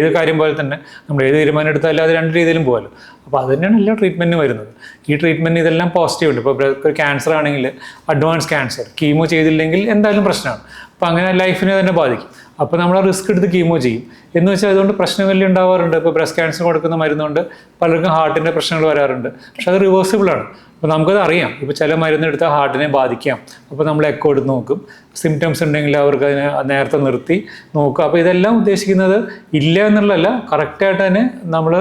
ഏത് കാര്യം പോലെ തന്നെ നമ്മൾ ഏത് തീരുമാനം എടുത്താലും അത് രണ്ട് രീതിയിലും പോകല്ലോ അപ്പോൾ അത് തന്നെയാണ് എല്ലാ ട്രീറ്റ്മെന്റും വരുന്നത്. ഈ ട്രീറ്റ്മെന്റ് ഇതെല്ലാം പോസിറ്റീവ് ഉണ്ട്. ഒരു ക്യാൻസർ ആണെങ്കിൽ അഡ്വാൻസ് ക്യാൻസർ കീമോ ചെയ്തില്ലെങ്കിൽ എന്തായാലും പ്രശ്നമാണ്. അപ്പോൾ അങ്ങനെ ലൈഫിനെ തന്നെ ബാധിക്കും. അപ്പോൾ നമ്മൾ റിസ്ക് എടുത്ത് കീമോ ചെയ്യും. എന്ന് വെച്ചാൽ അതുകൊണ്ട് പ്രശ്നം വലിയ ഉണ്ടാവാറുണ്ട്. ഇപ്പോൾ ബ്രസ്റ്റ് ക്യാൻസർ കൊടുക്കുന്ന മരുന്നുകൊണ്ട് പലർക്കും ഹാർട്ടിന്റെ പ്രശ്നങ്ങൾ വരാറുണ്ട്. പക്ഷെ അത് റിവേഴ്സിബിൾ ആണ്. അപ്പോൾ നമുക്കത് അറിയാം. ഇപ്പോൾ ചില മരുന്ന് എടുത്താൽ ഹാർട്ടിനെ ബാധിക്കാം. അപ്പോൾ നമ്മൾ എക്കോ എടുത്ത് നോക്കും. സിംറ്റംസ് ഉണ്ടെങ്കിൽ അവർക്ക് അതിനെ നേരത്തെ നിർത്തി നോക്കുക. അപ്പോൾ ഇതെല്ലാം ഉദ്ദേശിക്കുന്നത് ഇല്ല എന്നുള്ളതല്ല കറക്റ്റായിട്ട് തന്നെ നമ്മൾ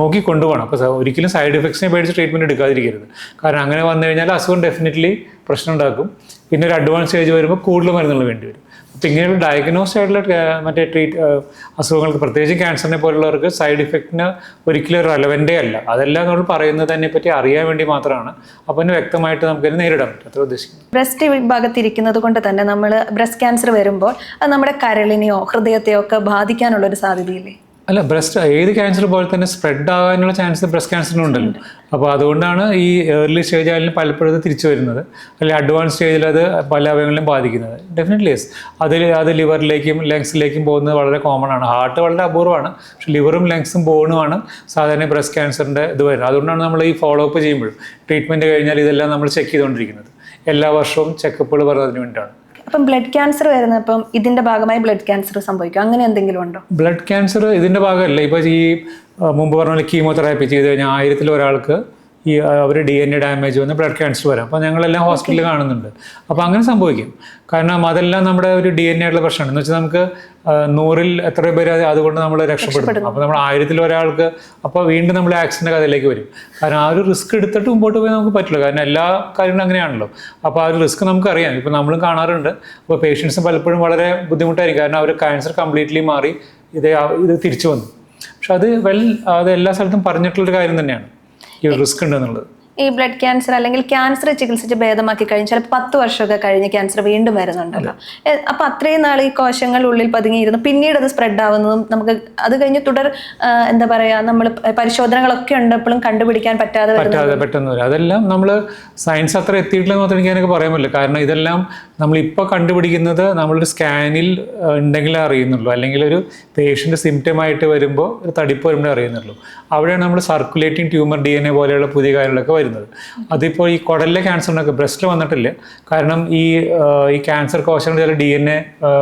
നോക്കി കൊണ്ടുപോകണം. അപ്പോൾ ഒരിക്കലും സൈഡ് എഫക്ട്സിനെ പേടിച്ച് ട്രീറ്റ്മെന്റ് എടുക്കാതിരിക്കരുത്. കാരണം അങ്ങനെ വന്നു കഴിഞ്ഞാൽ അസുഖം ഡെഫിനറ്റ്ലി പ്രശ്നം ഉണ്ടാക്കും. പിന്നെ ഒരു അഡ്വാൻസ് സ്റ്റേജ് വരുമ്പോൾ കൂടുതൽ മരുന്നുകൾ വേണ്ടി വരും. അപ്പോൾ ഡയഗ്നോസ് ആയിട്ടുള്ള മറ്റേ ട്രീറ്റ് അസുഖങ്ങൾക്ക് പ്രത്യേകിച്ച് ക്യാൻസറിനെ പോലുള്ളവർക്ക് സൈഡ് ഇഫക്റ്റിന് ഒരിക്കലും റെലവെന്റേ അല്ല. അതെല്ലാം നമ്മൾ പറയുന്നത് തന്നെ പറ്റി അറിയാൻ വേണ്ടി മാത്രമാണ്. അപ്പോൾ അതിന് വ്യക്തമായിട്ട് നമുക്കതിനെ നേരിടാൻ പറ്റും. അത്ര ഉദ്ദേശിക്കുന്നത് ബ്രസ്റ്റ് വിഭാഗത്തിരിക്കുന്നത് കൊണ്ട് തന്നെ നമ്മൾ ബ്രസ്റ്റ് ക്യാൻസർ വരുമ്പോൾ അത് നമ്മുടെ കരളിനെയോ ഹൃദയത്തെയോ ഒക്കെ ബാധിക്കാനുള്ളൊരു സാധ്യതയില്ലേ? അല്ല ബ്രസ്റ്റ് ഏത് ക്യാൻസർ പോലെ തന്നെ സ്പ്രെഡ് ആകാനുള്ള ചാൻസ് ബ്രസ്റ്റ് ക്യാൻസറിനും ഉണ്ടല്ലോ. അപ്പോൾ അതുകൊണ്ടാണ് ഈ ഏർലി സ്റ്റേജ് ആയാലും പലപ്പോഴും തിരിച്ചു വരുന്നത്. അല്ലെങ്കിൽ അഡ്വാൻസ് സ്റ്റേജിൽ അത് പല അവയവങ്ങളിലും ബാധിക്കുന്നത്. ഡെഫിനറ്റ്ലി യെസ് അതിൽ അത് ലിവറിലേക്കും ലങ്സിലേക്കും പോകുന്നത് വളരെ കോമൺ ആണ്. ഹാർട്ട് വളരെ അപൂർവമാണ്. പക്ഷെ ലിവറും ലങ്സും ബോണുമാണ് സാധാരണ ബ്രസ്റ്റ് ക്യാൻസറിന്റെ ഇത് വരുന്നത്. അതുകൊണ്ടാണ് നമ്മൾ ഈ ഫോളോ അപ്പ് ചെയ്യുമ്പോഴും. ട്രീറ്റ്മെന്റ് കഴിഞ്ഞാൽ ഇതെല്ലാം നമ്മൾ ചെക്ക് ചെയ്തുകൊണ്ടിരിക്കുന്നത്. എല്ലാ വർഷവും ചെക്കപ്പുകൾ പറഞ്ഞതിന് വേണ്ടിയിട്ടാണ്. അപ്പം ബ്ലഡ് ക്യാൻസർ വരുന്നപ്പം ഇതിന്റെ ഭാഗമായി ബ്ലഡ് ക്യാൻസർ സംഭവിക്കും. അങ്ങനെ എന്തെങ്കിലും ഉണ്ടോ? ബ്ലഡ് ക്യാൻസർ ഇതിന്റെ ഭാഗമല്ല. ഇപ്പൊ ഈ മുമ്പ് പറഞ്ഞ കീമോതെറാപ്പി ചെയ്ത് കഴിഞ്ഞാൽ ആയിരത്തിൽ ഒരാൾക്ക് ഈ അവർ ഡി എൻ എ ഡാമേജ് വന്ന് ബ്ലഡ് ക്യാൻസർ വരാം. അപ്പോൾ ഞങ്ങളെല്ലാം ഹോസ്പിറ്റലിൽ കാണുന്നുണ്ട്. അപ്പോൾ അങ്ങനെ സംഭവിക്കും. കാരണം അതെല്ലാം നമ്മുടെ ഒരു ഡി എൻ എ ഉള്ള പ്രശ്നമാണ്. എന്ന് വെച്ചാൽ നമുക്ക് നൂറിൽ എത്ര പേര് അത് അതുകൊണ്ട് നമ്മൾ രക്ഷപ്പെടും അപ്പോൾ നമ്മൾ ആയിരത്തിൽ ഒരാൾക്ക് അപ്പോൾ വീണ്ടും നമ്മൾ ആക്സിഡന്റ് കഥയിലേക്ക് വരും. കാരണം ആ ഒരു റിസ്ക് എടുത്തിട്ട് മുമ്പോട്ട് പോയി നമുക്ക് പറ്റില്ല. കാരണം എല്ലാ കാര്യങ്ങളും അങ്ങനെയാണല്ലോ. അപ്പോൾ ആ ഒരു റിസ്ക് നമുക്കറിയാം. ഇപ്പോൾ നമ്മളും കാണാറുണ്ട്. അപ്പോൾ പേഷ്യൻസും പലപ്പോഴും വളരെ ബുദ്ധിമുട്ടായിരിക്കും. കാരണം അവർ ക്യാൻസർ കംപ്ലീറ്റ്ലി മാറി ഇത് ഇത് തിരിച്ചു വന്നു. പക്ഷെ അത് വെൽ അത് എല്ലാ സ്ഥലത്തും പറഞ്ഞിട്ടുള്ളൊരു കാര്യം തന്നെയാണ്. ഈ റിസ്ക് ഉണ്ട് എന്നുള്ളത് ഈ ബ്ലഡ് ക്യാൻസർ അല്ലെങ്കിൽ ക്യാൻസർ ചികിത്സിച്ച് ഭേദമാക്കി കഴിഞ്ഞ് ചിലപ്പോൾ പത്ത് വർഷമൊക്കെ കഴിഞ്ഞ് ക്യാൻസർ വീണ്ടും വരുന്നുണ്ടല്ലോ. അപ്പൊ അത്രയും നാൾ ഈ കോശങ്ങൾ ഉള്ളിൽ പതുങ്ങിയിരുന്നു. പിന്നീട് അത് സ്പ്രെഡ് ആവുന്നതും നമുക്ക് അത് കഴിഞ്ഞ് തുടർ എന്താ പറയാ നമ്മൾ പരിശോധനകളൊക്കെ ഉണ്ടപ്പോഴും കണ്ടുപിടിക്കാൻ പറ്റാതെ പെട്ടെന്ന് അതെല്ലാം നമ്മൾ സയൻസ് അത്ര എത്തിയിട്ടില്ലെന്ന് മാത്രം എനിക്ക് എനിക്ക് പറയാൻ പറ്റില്ല. കാരണം ഇതെല്ലാം നമ്മൾ ഇപ്പോൾ കണ്ടുപിടിക്കുന്നത് നമ്മളൊരു സ്കാനിൽ ഉണ്ടെങ്കിലേ അറിയുന്നുള്ളൂ. അല്ലെങ്കിൽ ഒരു പേഷ്യന്റ് സിംറ്റമായിട്ട് വരുമ്പോൾ ഒരു തടിപ്പ് വരുമ്പോഴേ അറിയുന്നുള്ളൂ. അവിടെയാണ് നമ്മൾ circulating tumour D N A പോലെയുള്ള പുതിയ കാര്യങ്ങളൊക്കെ വരുന്നത്. അതിപ്പോൾ ഈ കുടലിലെ ക്യാൻസറിനൊക്കെ ബ്രസ്റ്റിൽ വന്നിട്ടില്ല. കാരണം ഈ ഈ ക്യാൻസർ കോശങ്ങൾ ചില ഡി എൻ എ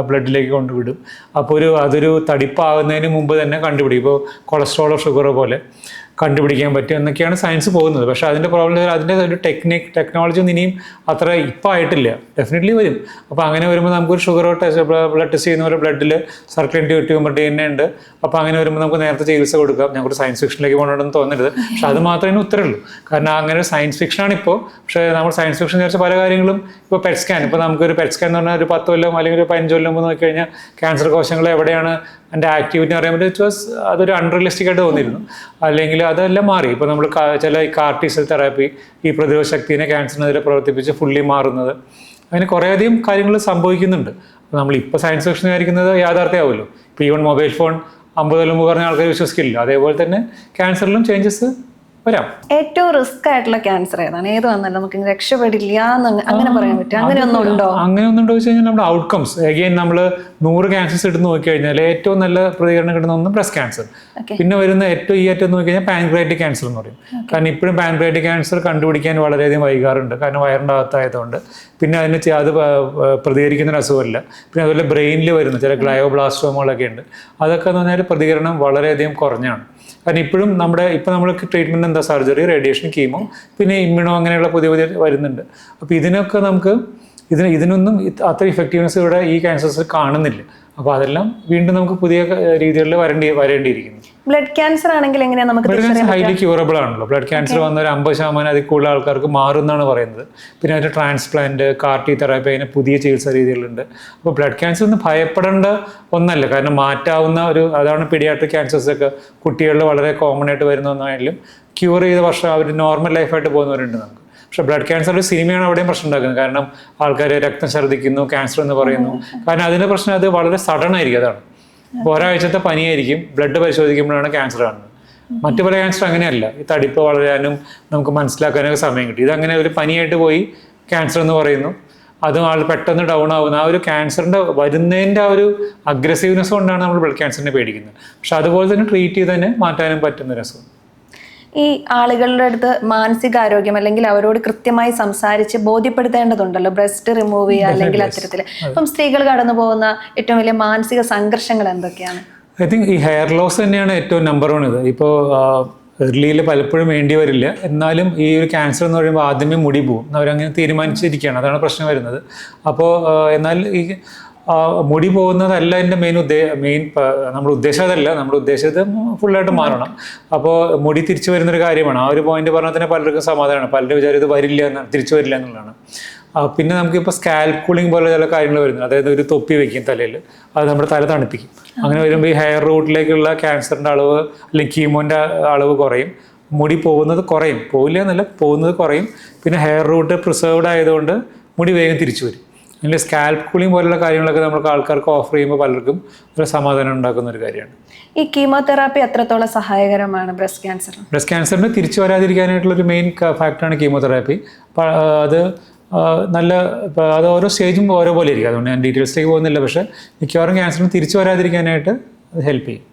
ബ്ലഡിലേക്ക് കൊണ്ടുവിടും. അപ്പോൾ ഒരു അതൊരു തടിപ്പാകുന്നതിന് മുമ്പ് തന്നെ കണ്ടുപിടിക്കും. ഇപ്പോൾ കൊളസ്ട്രോളോ ഷുഗറോ പോലെ. കണ്ടുപിടിക്കാൻ പറ്റും എന്നൊക്കെയാണ് സയൻസ് പോകുന്നത്. പക്ഷേ അതിന്റെ പ്രോബ്ലം അതിന്റെ ഒരു ടെക്നിക് ടെക്നോളജി ഒന്നും ഇനിയും അത്ര ഇപ്പം ആയിട്ടില്ല. ഡെഫിനറ്റ്ലി വരും. അപ്പോൾ അങ്ങനെ വരുമ്പോൾ നമുക്കൊരു ഷുഗറോ ടെസ്റ്റ് ബ്ലഡ് ടെസ്റ്റ് ചെയ്യുന്ന പോലെ ബ്ലഡിൽ സർക്കുലേറ്റ് ട്യൂമർ ഡി എൻ ഉണ്ട്. അപ്പോൾ അങ്ങനെ വരുമ്പോൾ നമുക്ക് നേരത്തെ ചികിത്സ കൊടുക്കാം. ഞങ്ങൾക്ക് സയൻസ് ഫിക്ഷനിലേക്ക് പോകണമെന്ന് തോന്നരുത്. പക്ഷേ അത് മാത്രമേ ഉത്തരമുള്ളൂ. കാരണം അങ്ങനെ ഒരു സയൻസ് ഫിക്ഷനാണ് ഇപ്പോൾ. പക്ഷേ നമ്മൾ സയൻസ് ഫിക്ഷൻ വിചാരിച്ച പല കാര്യങ്ങളും ഇപ്പോൾ പെറ്റ് സ്കാൻ ഇപ്പോൾ നമുക്കൊരു പെറ്റ് സ്കാൻ എന്ന് പറഞ്ഞാൽ ഒരു പത്ത് കൊല്ലം അല്ലെങ്കിൽ ഒരു പതിനഞ്ച് കൊല്ലം നോക്കി കഴിഞ്ഞാൽ ക്യാൻസർ കോശങ്ങൾ എവിടെയാണ് അതിന്റെ ആക്ടിവിറ്റി എന്ന് പറയുമ്പോൾ ഇറ്റ് വാസ് അതൊരു അൺറിയലിസ്റ്റിക് ആയിട്ട് തോന്നിയിരുന്നു. അല്ലെങ്കിൽ അതെല്ലാം മാറി. ഇപ്പോൾ നമ്മൾ ചില ഈ കാർട്ടിസൽ തെറാപ്പി ഈ പ്രതിരോധ ശക്തിനെ ക്യാൻസറിനെതിരെ പ്രവർത്തിപ്പിച്ച് ഫുള്ളി മാറുന്നത്. അങ്ങനെ കുറേയധികം കാര്യങ്ങൾ സംഭവിക്കുന്നുണ്ട്. നമ്മൾ ഇപ്പോൾ സയൻസ് ഫിക്ഷൻ വിചാരിക്കുന്നത് യാഥാർത്ഥ്യമാവുമല്ലോ ഇപ്പോൾ ഈവൺ മൊബൈൽ ഫോൺ അമ്പത് കൊല്ലം പറഞ്ഞ ആൾക്കാർ വിശ്വസിക്കില്ല അതേപോലെ തന്നെ ക്യാൻസറിലും ചേഞ്ചസ് വരാം. ഏറ്റവും റിസ്ക് ആയിട്ടുള്ള ക്യാൻസർ ഏതാണ്? ഏത് വന്നാലും നമുക്ക് രക്ഷപ്പെടില്ല അങ്ങനെ പറയാൻ പറ്റും അങ്ങനെ ഒന്നും ഉണ്ടോ? അങ്ങനെ ഒന്നുണ്ടോ വെച്ച് കഴിഞ്ഞാൽ നമ്മുടെ ഔട്ട്കംസ് അഗെയിൻ നമ്മൾ നൂറ് ക്യാൻസേഴ്സ് എടുത്ത് നോക്കിക്കഴിഞ്ഞാൽ ഏറ്റവും നല്ല പ്രതികരണം കിട്ടുന്ന ഒന്ന് ബ്രസ്റ്റ് ക്യാൻസർ പിന്നെ വരുന്ന ഏറ്റവും ഈ ഏറ്റവും നോക്കിക്കഴിഞ്ഞാൽ പാൻക്രിയാറ്റിക് ക്യാൻസർ എന്ന് പറയും. കാരണം ഇപ്പോഴും പാൻക്രിയാറ്റിക് ക്യാൻസർ കണ്ടുപിടിക്കാൻ വളരെയധികം വൈകാറുണ്ട്. കാരണം വയറിന്റെ അകത്തായതുകൊണ്ട് പിന്നെ അതിന് അത് പ്രതികരിക്കുന്ന ഒരു അസുഖമല്ല. പിന്നെ അതുപോലെ ബ്രെയിനിൽ വരുന്ന ചില ഗ്ലയോബ്ലാസ്റ്റോമുകളൊക്കെ ഉണ്ട്. അതൊക്കെ എന്ന് പറഞ്ഞാൽ പ്രതികരണം വളരെയധികം കുറഞ്ഞാണ്. കാരണം ഇപ്പോഴും നമ്മുടെ ഇപ്പം നമ്മൾ ട്രീറ്റ്മെന്റ് എന്താ? സർജറി റേഡിയേഷൻ കീമോ പിന്നെ ഇമ്മ്യൂണോ അങ്ങനെയുള്ള പുതിയ പുതിയ വരുന്നുണ്ട്. അപ്പോൾ ഇതിനൊക്കെ നമുക്ക് ഇതിന് ഇതിനൊന്നും ഇത് അത്ര ഇഫക്റ്റീവ്നെസ് ഇവിടെ ഈ ക്യാൻസേഴ്സ് കാണുന്നില്ല. അപ്പോൾ അതെല്ലാം വീണ്ടും നമുക്ക് പുതിയ രീതികളിൽ വരേണ്ടി വരേണ്ടിയിരിക്കുന്നു. ബ്ലഡ് ക്യാൻസർ ആണെങ്കിൽ എങ്ങനെയാ നമുക്ക് ബ്ലഡ് ക്യാൻസർ ഹൈലി ക്യൂറബിൾ ആണല്ലോ. ബ്ലഡ് ക്യാൻസർ വന്ന ഒരു അമ്പത് ശതമാനം അതിൽ കൂടുതൽ ആൾക്കാർക്ക് മാറും എന്നാണ് പറയുന്നത്. പിന്നെ അതിന്റെ ട്രാൻസ്പ്ലാന്റ് കാർട്ടി തെറാപ്പി അതിന് പുതിയ ചികിത്സാ രീതികളുണ്ട്. അപ്പോൾ ബ്ലഡ് ക്യാൻസർ ഒന്നും ഭയപ്പെടേണ്ട ഒന്നല്ല. കാരണം മാറ്റാവുന്ന ഒരു അതാണ് പീഡിയാട്രിക് ക്യാൻസേഴ്സ് ഒക്കെ കുട്ടികളിൽ വളരെ കോമൺ ആയിട്ട് വരുന്ന ഒന്നായാലും ക്യൂർ ചെയ്ത വർഷം അവർ നോർമൽ ലൈഫായിട്ട് പോകുന്നവരുണ്ട് നമുക്ക്. പക്ഷെ ബ്ലഡ് ക്യാൻസർ ഒരു സിനിമയാണ് അവിടെയും പ്രശ്നം ഉണ്ടാക്കുന്നത്. കാരണം ആൾക്കാർ രക്തം ഛർദ്ദിക്കുന്നു ക്യാൻസർ എന്ന് പറയുന്നു. കാരണം അതിന്റെ പ്രശ്നം അത് വളരെ സഡൻ ആയിരിക്കും അതാണ്. ഒരാഴ്ചത്തെ പനിയായിരിക്കും ബ്ലഡ് പരിശോധിക്കുമ്പോഴാണ് ക്യാൻസർ കാണുന്നത്. മറ്റു പല ക്യാൻസർ അങ്ങനെയല്ല. ഈ തടിപ്പ് വളരാനും നമുക്ക് മനസ്സിലാക്കാനൊക്കെ സമയം കിട്ടി. ഇതങ്ങനെ ഒരു പനിയായിട്ട് പോയി ക്യാൻസർ എന്ന് പറയുന്നു. അതും ആൾ പെട്ടെന്ന് ഡൗൺ ആവുന്ന ആ ഒരു ക്യാൻസറിന്റെ വരുന്നതിന്റെ ആ ഒരു അഗ്രസീവ്നെസ് കൊണ്ടാണ് നമ്മൾ ബ്ലഡ് ക്യാൻസറിനെ പേടിക്കുന്നത്. പക്ഷെ അതുപോലെ തന്നെ ട്രീറ്റ് ചെയ്ത് തന്നെ മാറ്റാനും പറ്റുന്ന അസുഖം ഈ ആളുകളുടെ അടുത്ത് മാനസികാരോഗ്യം അല്ലെങ്കിൽ അവരോട് കൃത്യമായി സംസാരിച്ച് ബോധ്യപ്പെടുത്തേണ്ടതുണ്ടല്ലോ. ബ്രസ്റ്റ് റിമൂവ് ചെയ്യുക അല്ലെങ്കിൽ അത്തരത്തിൽ അപ്പം സ്ത്രീകൾ കടന്നു പോകുന്ന ഏറ്റവും വലിയ മാനസിക സംഘർഷങ്ങൾ എന്തൊക്കെയാണ്? ഐ തിങ്ക് ഈ ഹെയർ ലോസ് തന്നെയാണ് ഏറ്റവും നമ്പർ വൺ ഇത്. ഇപ്പോൾ എർലിയിൽ പലപ്പോഴും വേണ്ടി വരില്ല. എന്നാലും ഈ ഒരു ക്യാൻസർ എന്ന് പറയുമ്പോൾ ആദ്യമേ മുടി പോകും അവരങ്ങനെ തീരുമാനിച്ചിരിക്കുകയാണ്. അതാണ് പ്രശ്നം വരുന്നത്. അപ്പോൾ എന്നാൽ ഈ മുടി പോകുന്നതല്ല എന്റെ മെയിൻ ഉദ്ദേ മെയിൻ നമ്മൾ ഉദ്ദേശിച്ചതല്ല. നമ്മൾ ഉദ്ദേശിച്ചത് ഫുള്ളായിട്ട് മാറണം. അപ്പോൾ മുടി തിരിച്ചു വരുന്നൊരു കാര്യമാണ്. ആ ഒരു പോയിന്റ് പറഞ്ഞാൽ തന്നെ പലർക്കും സമാധാനമാണ്. പലരും വിചാരം ഇത് വരില്ല എന്നാണ് തിരിച്ചു വരില്ല എന്നുള്ളതാണ്. പിന്നെ പിന്നെ നമുക്കിപ്പോൾ സ്കാൽപ് കൂളിംഗ് പോലെ ചില കാര്യങ്ങൾ വരുന്നു അതായത് ഒരു തൊപ്പി വെക്കും തലയിൽ. അത് നമ്മുടെ തല തണുപ്പിക്കും. അങ്ങനെ വരുമ്പോൾ ഈ ഹെയർ റൂട്ടിലേക്കുള്ള ക്യാൻസറിന്റെ അളവ് അല്ലെങ്കിൽ കീമോന്റെ അളവ് കുറയും. മുടി പോകുന്നത് കുറയും. പോവില്ല എന്നല്ല പോകുന്നത് കുറയും. പിന്നെ ഹെയർ റൂട്ട് പ്രിസർവ്ഡ് ആയതുകൊണ്ട് മുടി വേഗം തിരിച്ചു വരും. അല്ലെങ്കിൽ സ്കാൽപ്പ് കൂളിംഗ് പോലുള്ള കാര്യങ്ങളൊക്കെ നമുക്ക് ആൾക്കാർക്ക് ഓഫർ ചെയ്യുമ്പോൾ പലർക്കും ഒരു സമാധാനം ഉണ്ടാക്കുന്ന ഒരു കാര്യമാണ്. ഈ കീമോതെറാപ്പി എത്രത്തോളം സഹായകരമാണ് ബ്രസ്റ്റ് ക്യാൻസർ ബ്രസ്റ്റ് ക്യാൻസറിന് തിരിച്ചു വരാതിരിക്കാനായിട്ടുള്ള ഒരു മെയിൻ ഫാക്ടറാണ് കീമോതെറാപ്പി. അത് നല്ല അത് ഓരോ സ്റ്റേജും ഓരോ പോലെ ഇരിക്കും. അതുകൊണ്ട് ഞാൻ ഡീറ്റെയിൽസിലേക്ക് പോകുന്നില്ല. പക്ഷേ മിക്കവാറും ക്യാൻസറിന് തിരിച്ചു വരാതിരിക്കാനായിട്ട് അത് ഹെൽപ്പ് ചെയ്യും.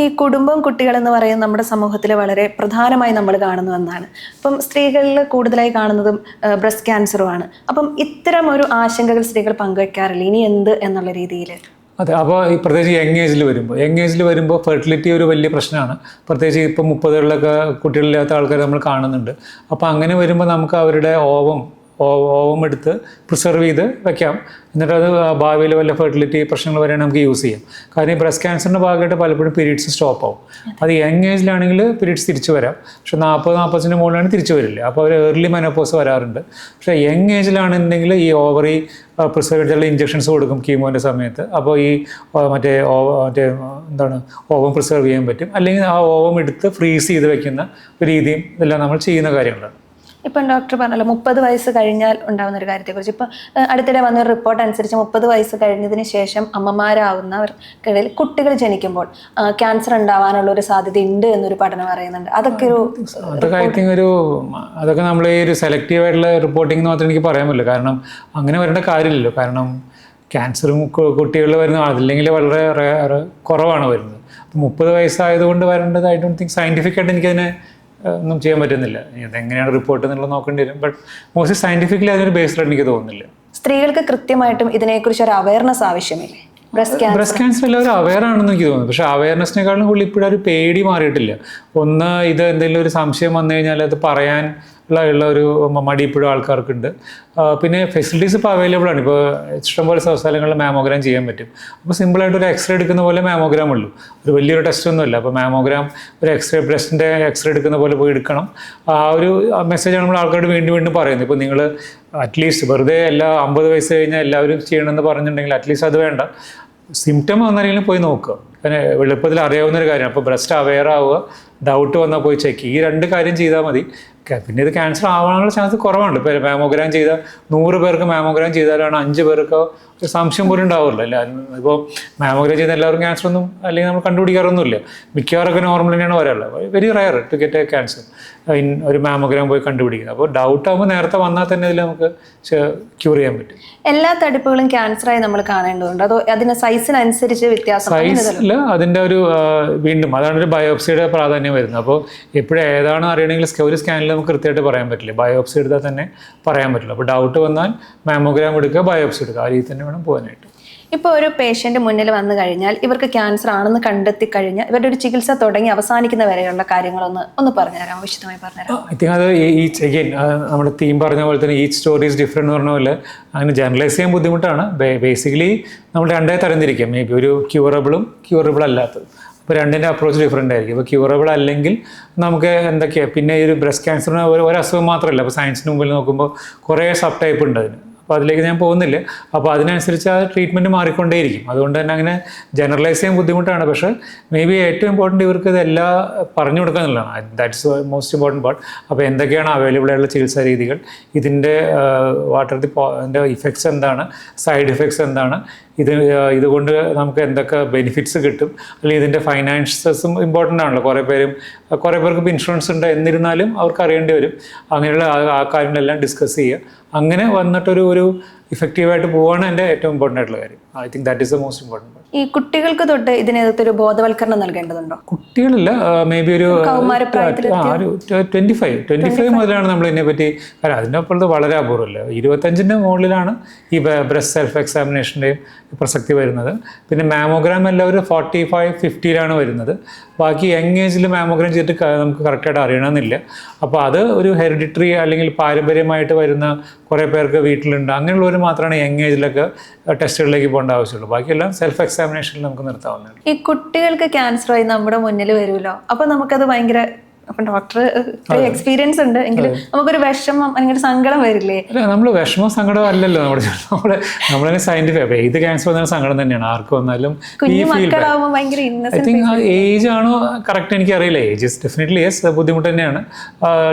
ഈ കുടുംബം കുട്ടികൾ എന്ന് പറയുന്നത് നമ്മുടെ സമൂഹത്തിൽ വളരെ പ്രധാനമായി നമ്മൾ കാണുന്ന ഒന്നാണ്. അപ്പം സ്ത്രീകളിൽ കൂടുതലായി കാണുന്നതും ബ്രസ്റ്റ് ക്യാൻസറുമാണ് അപ്പം ഇത്തരം ഒരു ആശങ്കകൾ സ്ത്രീകൾ പങ്കുവെക്കാറില്ല? ഇനി എന്ത് എന്നുള്ള രീതിയിൽ? അതെ അപ്പോൾ ഈ പ്രത്യേകിച്ച് യങ് ഏജിൽ വരുമ്പോൾ യങ് ഏജിൽ വരുമ്പോൾ ഫെർട്ടിലിറ്റി ഒരു വലിയ പ്രശ്നമാണ്. പ്രത്യേകിച്ച് ഇപ്പോൾ മുപ്പതുകളിലൊക്കെ കുട്ടികളില്ലാത്ത ആൾക്കാർ നമ്മൾ കാണുന്നുണ്ട്. അപ്പോൾ അങ്ങനെ വരുമ്പോൾ നമുക്ക് അവരുടെ ഓവം ഓവം എടുത്ത് പ്രിസർവ് ചെയ്ത് വെക്കാം. എന്നിട്ട് അത് ഭാവിയിൽ വല്ല ഫെർട്ടിലിറ്റി പ്രശ്നങ്ങൾ വരെയാണ് നമുക്ക് യൂസ് ചെയ്യാം. കാര്യം ബ്രസ്റ്റ് ക്യാൻസറിന്റെ ഭാഗമായിട്ട് പലപ്പോഴും പീരീഡ്സ് സ്റ്റോപ്പ് ആവും. അത് യങ് ഏജിലാണെങ്കിൽ പീരീഡ്സ് തിരിച്ചു വരാം. പക്ഷെ നാൽപ്പത് നാൽപ്പത്തഞ്ചിന് മുകളിലാണ് തിരിച്ചു വരില്ല. അപ്പോൾ അവർ ഏർലി മെനോപ്പോസ് വരാറുണ്ട്. പക്ഷേ യങ് ഏജിലാണെന്നുണ്ടെങ്കിൽ ഈ ഓവറി പ്രിസർവ് ചെയ്തുള്ള ഇഞ്ചെക്ഷൻസ് കൊടുക്കും കീമോന്റെ സമയത്ത്. അപ്പോൾ ഈ മറ്റേ ഓവ- മറ്റേ എന്താണ് ഓവം പ്രിസർവ് ചെയ്യാൻ പറ്റും. അല്ലെങ്കിൽ ആ ഓവം എടുത്ത് ഫ്രീസ് ചെയ്ത് വെക്കുന്ന രീതിയും ഇതെല്ലാം നമ്മൾ ചെയ്യുന്ന കാര്യങ്ങളാണ്. ഇപ്പം ഡോക്ടർ പറഞ്ഞല്ലോ മുപ്പത് വയസ്സ് കഴിഞ്ഞാൽ ഉണ്ടാകുന്ന ഒരു കാര്യത്തെക്കുറിച്ച്. ഇപ്പം അടുത്തിടെ വന്നൊരു റിപ്പോർട്ട് അനുസരിച്ച് മുപ്പത് വയസ്സ് കഴിഞ്ഞതിന് ശേഷം അമ്മമാരാവുന്നവർക്കിടയിൽ കുട്ടികൾ ജനിക്കുമ്പോൾ ക്യാൻസർ ഉണ്ടാവാനുള്ള ഒരു സാധ്യത ഉണ്ട് എന്നൊരു പഠനം പറയുന്നുണ്ട്. അതൊക്കെ ഒരു അതൊക്കെ ഐ തിങ്ക് ഒരു അതൊക്കെ നമ്മൾ ഈ ഒരു സെലക്റ്റീവ് ആയിട്ടുള്ള റിപ്പോർട്ടിംഗ് മാത്രമേ എനിക്ക് പറയാൻ പറ്റില്ല. കാരണം അങ്ങനെ വരേണ്ട കാര്യമില്ലല്ലോ. കാരണം ക്യാൻസറും കുട്ടികളിൽ വരുന്ന അതില്ലെങ്കിൽ വളരെ കുറവാണ് വരുന്നത്. മുപ്പത് വയസ്സായതുകൊണ്ട് വരേണ്ടത് ഐ ഡോണ്ട് തിങ്ക് സയന്റിഫിക് ആയിട്ട് എനിക്കതിനെ ഒന്നും ചെയ്യാൻ പറ്റുന്നില്ല. ഇതെങ്ങനെയാണ് റിപ്പോർട്ട് എന്നുള്ളത് നോക്കേണ്ടി വരും. ബട്ട് മോസ്റ്റ്ലി സയന്റിഫിക്കലി അതിനൊരു ബേസ്ഡ് എനിക്ക് തോന്നുന്നില്ല. സ്ത്രീകൾക്ക് കൃത്യമായിട്ടും ഇതിനെക്കുറിച്ച് ഒരു അവയർനെസ് ആവശ്യമില്ലേ? ബ്രസ്റ്റ് ക്യാൻസർ എല്ലാവരും അവയർ ആണെന്ന് എനിക്ക് തോന്നുന്നു. പക്ഷെ അവയർനെസ്സിനെക്കാളും കൂടുതൽ ഇപ്പോഴും ഒരു പേടി മാറിയിട്ടില്ല. ഒന്ന് ഇത് എന്തെങ്കിലും ഒരു സംശയം വന്നു കഴിഞ്ഞാൽ അത് പറയാൻ ഉള്ള ഒരു മടി ആൾക്കാർക്കുണ്ട്. പിന്നെ ഫെസിലിറ്റീസ് ഇപ്പോൾ അവൈലബിൾ ആണ്. ഇപ്പോൾ ഇഷ്ടംപോലെ സ്ഥലങ്ങളിൽ മാമോഗ്രാം ചെയ്യാൻ പറ്റും. അപ്പോൾ സിമ്പിളായിട്ട് ഒരു എക്സ്റേ എടുക്കുന്ന പോലെ മാമോഗ്രാം ഉള്ളൂ. ഒരു വലിയൊരു ടെസ്റ്റ് ഒന്നുമില്ല അപ്പോൾ മാമോഗ്രാം ഒരു എക്സ്റേ ബ്രസ്റ്റിന്റെ എക്സ്റേ എടുക്കുന്ന പോലെ പോയി എടുക്കണം. ആ ഒരു മെസ്സേജാണ് നമ്മൾ ആൾക്കാരോട് വീണ്ടും വീണ്ടും പറയുന്നത്. ഇപ്പോൾ നിങ്ങൾ അറ്റ്ലീസ്റ്റ് വെറുതെ എല്ലാ അമ്പത് വയസ്സ് കഴിഞ്ഞാൽ എല്ലാവരും ചെയ്യണമെന്ന് പറഞ്ഞിട്ടുണ്ടെങ്കിൽ അറ്റ്ലീസ്റ്റ് അത് വേണ്ട. സിംറ്റം വന്നാലെങ്കിലും പോയി നോക്കുക. പിന്നെ എളുപ്പത്തിൽ അറിയാവുന്ന ഒരു കാര്യമാണ്. അപ്പോൾ ബ്രസ്റ്റ് അവെയർ ആവുക ഡൗട്ട് വന്നാൽ പോയി ചെക്ക് ഈ രണ്ട് കാര്യം ചെയ്താൽ മതി. പിന്നെ ഇത് ക്യാൻസർ ആവാനുള്ള ചാൻസ് കുറവാണ് ഇപ്പോൾ മാമോഗ്രാം ചെയ്ത നൂറ് പേർക്ക് മാമോഗ്രാം ചെയ്താലാണ് അഞ്ച് പേർക്ക് ഒരു സംശയം പോലും ഉണ്ടാവില്ല അല്ല ഇപ്പോൾ മാമോഗ്രാം ചെയ്ത എല്ലാവർക്കും ക്യാൻസർ ഒന്നും അല്ലെങ്കിൽ നമ്മൾ കണ്ടുപിടിക്കാറൊന്നുമില്ല. മിക്കവാറൊക്കെ നോർമൽ തന്നെയാണ് വരാറുള്ളത്. Very rare to get a cancer in ഒരു മാമോഗ്രാം പോയി കണ്ടുപിടിക്കുന്നത്. അപ്പോൾ ഡൗട്ട് ആകുമ്പോൾ നേരത്തെ വന്നാൽ തന്നെ ഇതിൽ നമുക്ക് ക്യൂർ ചെയ്യാൻ പറ്റും. എല്ലാ തടിപ്പുകളും ക്യാൻസറായി നമ്മൾ കാണേണ്ടതുണ്ട്. അതോ അതിന് സൈസിനനുസരിച്ച് വ്യത്യാസം സൈസിൽ അതിന്റെ ഒരു വീണ്ടും അതാണ് ഒരു ബയോപ്സിയുടെ പ്രാധാന്യം വരുന്നത്. അപ്പോൾ എപ്പോഴും ഏതാണ് അറിയണമെങ്കിൽ ഒരു സ്കാനിൽ നമുക്ക് കൃത്യമായിട്ട് പറയാൻ പറ്റില്ല. ബയോപ്സി എടുത്താൽ തന്നെ പറയാൻ പറ്റില്ല. അപ്പോൾ ഡൗട്ട് വന്നാൽ മാമോഗ്രാം എടുക്കുക ബയോപ്സി എടുക്കുക. ആ രീതി തന്നെ വേണം പോകാനായിട്ട്. ഇപ്പോൾ ഒരു പേഷ്യന്റ് മുന്നിൽ വന്നു കഴിഞ്ഞാൽ ഇവർക്ക് ക്യാൻസർ ആണെന്ന് കണ്ടെത്തി കഴിഞ്ഞാൽ ഇവരുടെ ഒരു ചികിത്സ തുടങ്ങി അവസാനിക്കുന്ന വരെയുള്ള കാര്യങ്ങളൊന്ന് ഒന്ന് പറഞ്ഞുതരാം വിശദമായി പറഞ്ഞുതരാം ഐ തിങ്ക് അത് ഈച്ച് അഗെയിൻ നമ്മുടെ തീം പറഞ്ഞ പോലെ തന്നെ ഈ സ്റ്റോറീസ് ഡിഫറെന്റ് എന്ന് പറഞ്ഞ പോലെ അങ്ങനെ ജനറലൈസ് ചെയ്യാൻ ബുദ്ധിമുട്ടാണ്. ബേസിക്കലി നമ്മൾ രണ്ടേ തരംതിരിക്കാം. മേ ബി ഒരു ക്യൂറബിളും ക്യൂറബിൾ അല്ലാത്തതും. അപ്പോൾ രണ്ടിന്റെ അപ്രോച്ച് ഡിഫറെന്റ് ആയിരിക്കും. ഇപ്പോൾ ക്യൂറബിൾ അല്ലെങ്കിൽ നമുക്ക് എന്തൊക്കെയാണ് പിന്നെ ഈ ഒരു ബ്രസ്റ്റ് ക്യാൻസറിന് ഒരു ഒരു അസുഖം മാത്രമല്ല. അപ്പോൾ സയൻസിന് മുമ്പിൽ നോക്കുമ്പോൾ കുറേ സബ് ടൈപ്പ് ഉണ്ട് അതിന്. അപ്പോൾ അതിലേക്ക് ഞാൻ പോകുന്നില്ല. അപ്പോൾ അതിനനുസരിച്ച് ആ ട്രീറ്റ്മെന്റ് മാറിക്കൊണ്ടേയിരിക്കും. അതുകൊണ്ട് തന്നെ അങ്ങനെ ജനറലൈസ് ചെയ്യാൻ ബുദ്ധിമുട്ടാണ്. പക്ഷേ മേ ബി ഏറ്റവും ഇമ്പോർട്ടന്റ് ഇവർക്ക് ഇതെല്ലാം പറഞ്ഞു കൊടുക്കുക എന്നുള്ളതാണ് ദാറ്റ്സ് മോസ്റ്റ് ഇമ്പോർട്ടന്റ് പാർട്ട് അപ്പോൾ എന്തൊക്കെയാണ് അവൈലബിൾ ആയിട്ടുള്ള ചികിത്സാ രീതികൾ? ഇതിന്റെ വാട്ടർ ദി ഇതിന്റെ ഇഫക്ട്സ് എന്താണ്? സൈഡ് ഇഫക്ട്സ് എന്താണ്? ഇത് ഇതുകൊണ്ട് നമുക്ക് എന്തൊക്കെ ബെനിഫിറ്റ്സ് കിട്ടും? അല്ലെങ്കിൽ ഇതിന്റെ ഫൈനാൻഷ്യസും ഇമ്പോർട്ടന്റ് ആണല്ലോ. കുറേ പേരും കുറേ പേർക്ക് ഇൻഷുറൻസ് ഉണ്ട് എന്നിരുന്നാലും അവർക്ക് അറിയേണ്ടി വരും. അങ്ങനെയുള്ള ആ- കാര്യങ്ങളെല്ലാം ഡിസ്കസ് ചെയ്യുക. അങ്ങനെ വന്നിട്ടൊരു ഒരു ഇഫക്റ്റീവായിട്ട് പോവാണ് എന്റെ ഏറ്റവും ഇമ്പോർട്ടന്റ് ആയിട്ടുള്ള കാര്യം. I think that is the most important ഈ കുട്ടികൾക്ക് തൊട്ട് ഇതിനകത്തൊരു ബോധവൽക്കരണം നൽകേണ്ടതുണ്ടോ? കുട്ടികളില്ല മേ ബി ഒരു ട്വന്റി ഒരു ഫൈവ് ട്വന്റി ഫൈവ് മുതലാണ് നമ്മൾ ഇതിനെ പറ്റി അതിനപ്പുറത്ത് വളരെ അപൂർവമല്ല. ഇരുപത്തഞ്ചിന്റെ മുകളിലാണ് ഈ ബ്രസ്റ്റ് സെൽഫ് എക്സാമിനേഷന്റെയും പ്രസക്തി വരുന്നത്. പിന്നെ മാമോഗ്രാം എല്ലാം ഒരു ഫോർട്ടി ഫൈവ് ഫിഫ്റ്റിയിലാണ് വരുന്നത്. ബാക്കി യങ് ഏജിൽ മാമോഗ്രാം ചെയ്തിട്ട് നമുക്ക് കറക്റ്റായിട്ട് അറിയണമെന്നില്ല. അപ്പോൾ അത് ഒരു ഹെറിഡിറ്ററി അല്ലെങ്കിൽ പാരമ്പര്യമായിട്ട് വരുന്ന കുറേ പേർക്ക് വീട്ടിലുണ്ട്. അങ്ങനെയുള്ളവർ മാത്രമാണ് യങ് ഏജിലൊക്കെ ടെസ്റ്റുകളിലേക്ക് പോകേണ്ട ആവശ്യമുള്ളൂ. ബാക്കിയെല്ലാം സെൽഫ് എക്സാമിനേഷനിൽ നമുക്ക് നിർത്താവുന്നതാണ്. ഈ കുട്ടികൾക്ക് ക്യാൻസറായി നമ്മുടെ മുന്നിൽ വരുമല്ലോ? അപ്പൊ നമുക്കത് ഭയങ്കര അപ്പൊ ഡോക്ടർ എക്സ്പീരിയൻസ് ഉണ്ട് എങ്കിലും നമുക്കൊരു വിഷമം അല്ലെങ്കിൽ സങ്കടം വരില്ലേ? നമ്മൾ വിഷമം സങ്കടം അല്ലല്ലോ നമ്മുടെ നമ്മുടെ നമ്മളതിനെ സയന്റിഫിക് അപ്പോൾ ഏത് ക്യാൻസർ വന്നാലും സങ്കടം തന്നെയാണ്. ആർക്ക് വന്നാലും ഐ തിങ്ക് ഏജ് ആണോ കറക്റ്റ് എനിക്ക് അറിയില്ല. ഏജ് ഇസ് ഡെഫിനറ്റ്ലി യെസ് ബുദ്ധിമുട്ട് തന്നെയാണ്.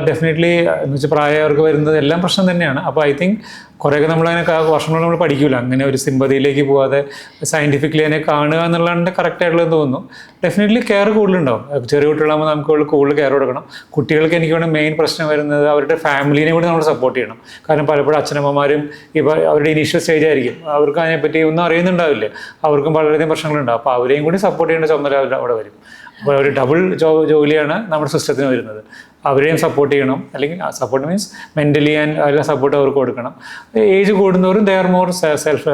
ഡെഫിനറ്റ്ലി എന്ന് വെച്ചാൽ പ്രായവർക്ക് വരുന്നത് എല്ലാം പ്രശ്നം തന്നെയാണ്. അപ്പോൾ ഐ തിങ്ക് കുറേയൊക്കെ നമ്മളങ്ങനെ ക- വർഷങ്ങൾ നമ്മൾ പഠിക്കില്ല അങ്ങനെ ഒരു സിമ്പതിയിലേക്ക് പോവാതെ സയന്റിഫിക്കലി അതിനെ കാണുക എന്നുള്ളതാണ് കറക്റ്റ് ആയിട്ടുള്ളത് തോന്നുന്നു. ഡെഫിനറ്റ്ലി കെയർ കൂടുതലുണ്ടാവും. ചെറിയ കുട്ടികളാകുമ്പോൾ നമുക്ക് കൂടുതൽ കെയർ കൊടുക്കണം. കുട്ടികൾക്ക് എനിക്ക് വേണം മെയിൻ പ്രശ്നം വരുന്നത് അവരുടെ ഫാമിലിനെ കൂടി നമ്മൾ സപ്പോർട്ട് ചെയ്യണം. കാരണം പലപ്പോഴും അച്ഛനമ്മമാരും ഇപ്പോൾ അവരുടെ ഇനീഷ്യൽ സ്റ്റേജ് ആയിരിക്കും. അവർക്ക് അതിനെപ്പറ്റി ഒന്നും അറിയുന്നുണ്ടാവില്ല. അവർക്കും വളരെയധികം പ്രശ്നങ്ങളുണ്ടാവും. അപ്പോൾ അവരെയും കൂടി സപ്പോർട്ട് ചെയ്യേണ്ട ചുമതല അവിടെ വരും. അപ്പോൾ ഒരു ഡബിൾ ജോ ജോലിയാണ് നമ്മുടെ സിസ്റ്റത്തിന് വരുന്നത്. അവരെയും സപ്പോർട്ട് ചെയ്യണം. അല്ലെങ്കിൽ സപ്പോർട്ട് മീൻസ് മെന്റലി ആൻഡ് എല്ലാ സപ്പോർട്ട് അവർക്ക് കൊടുക്കണം. Age കൂടുന്നവരും they are more self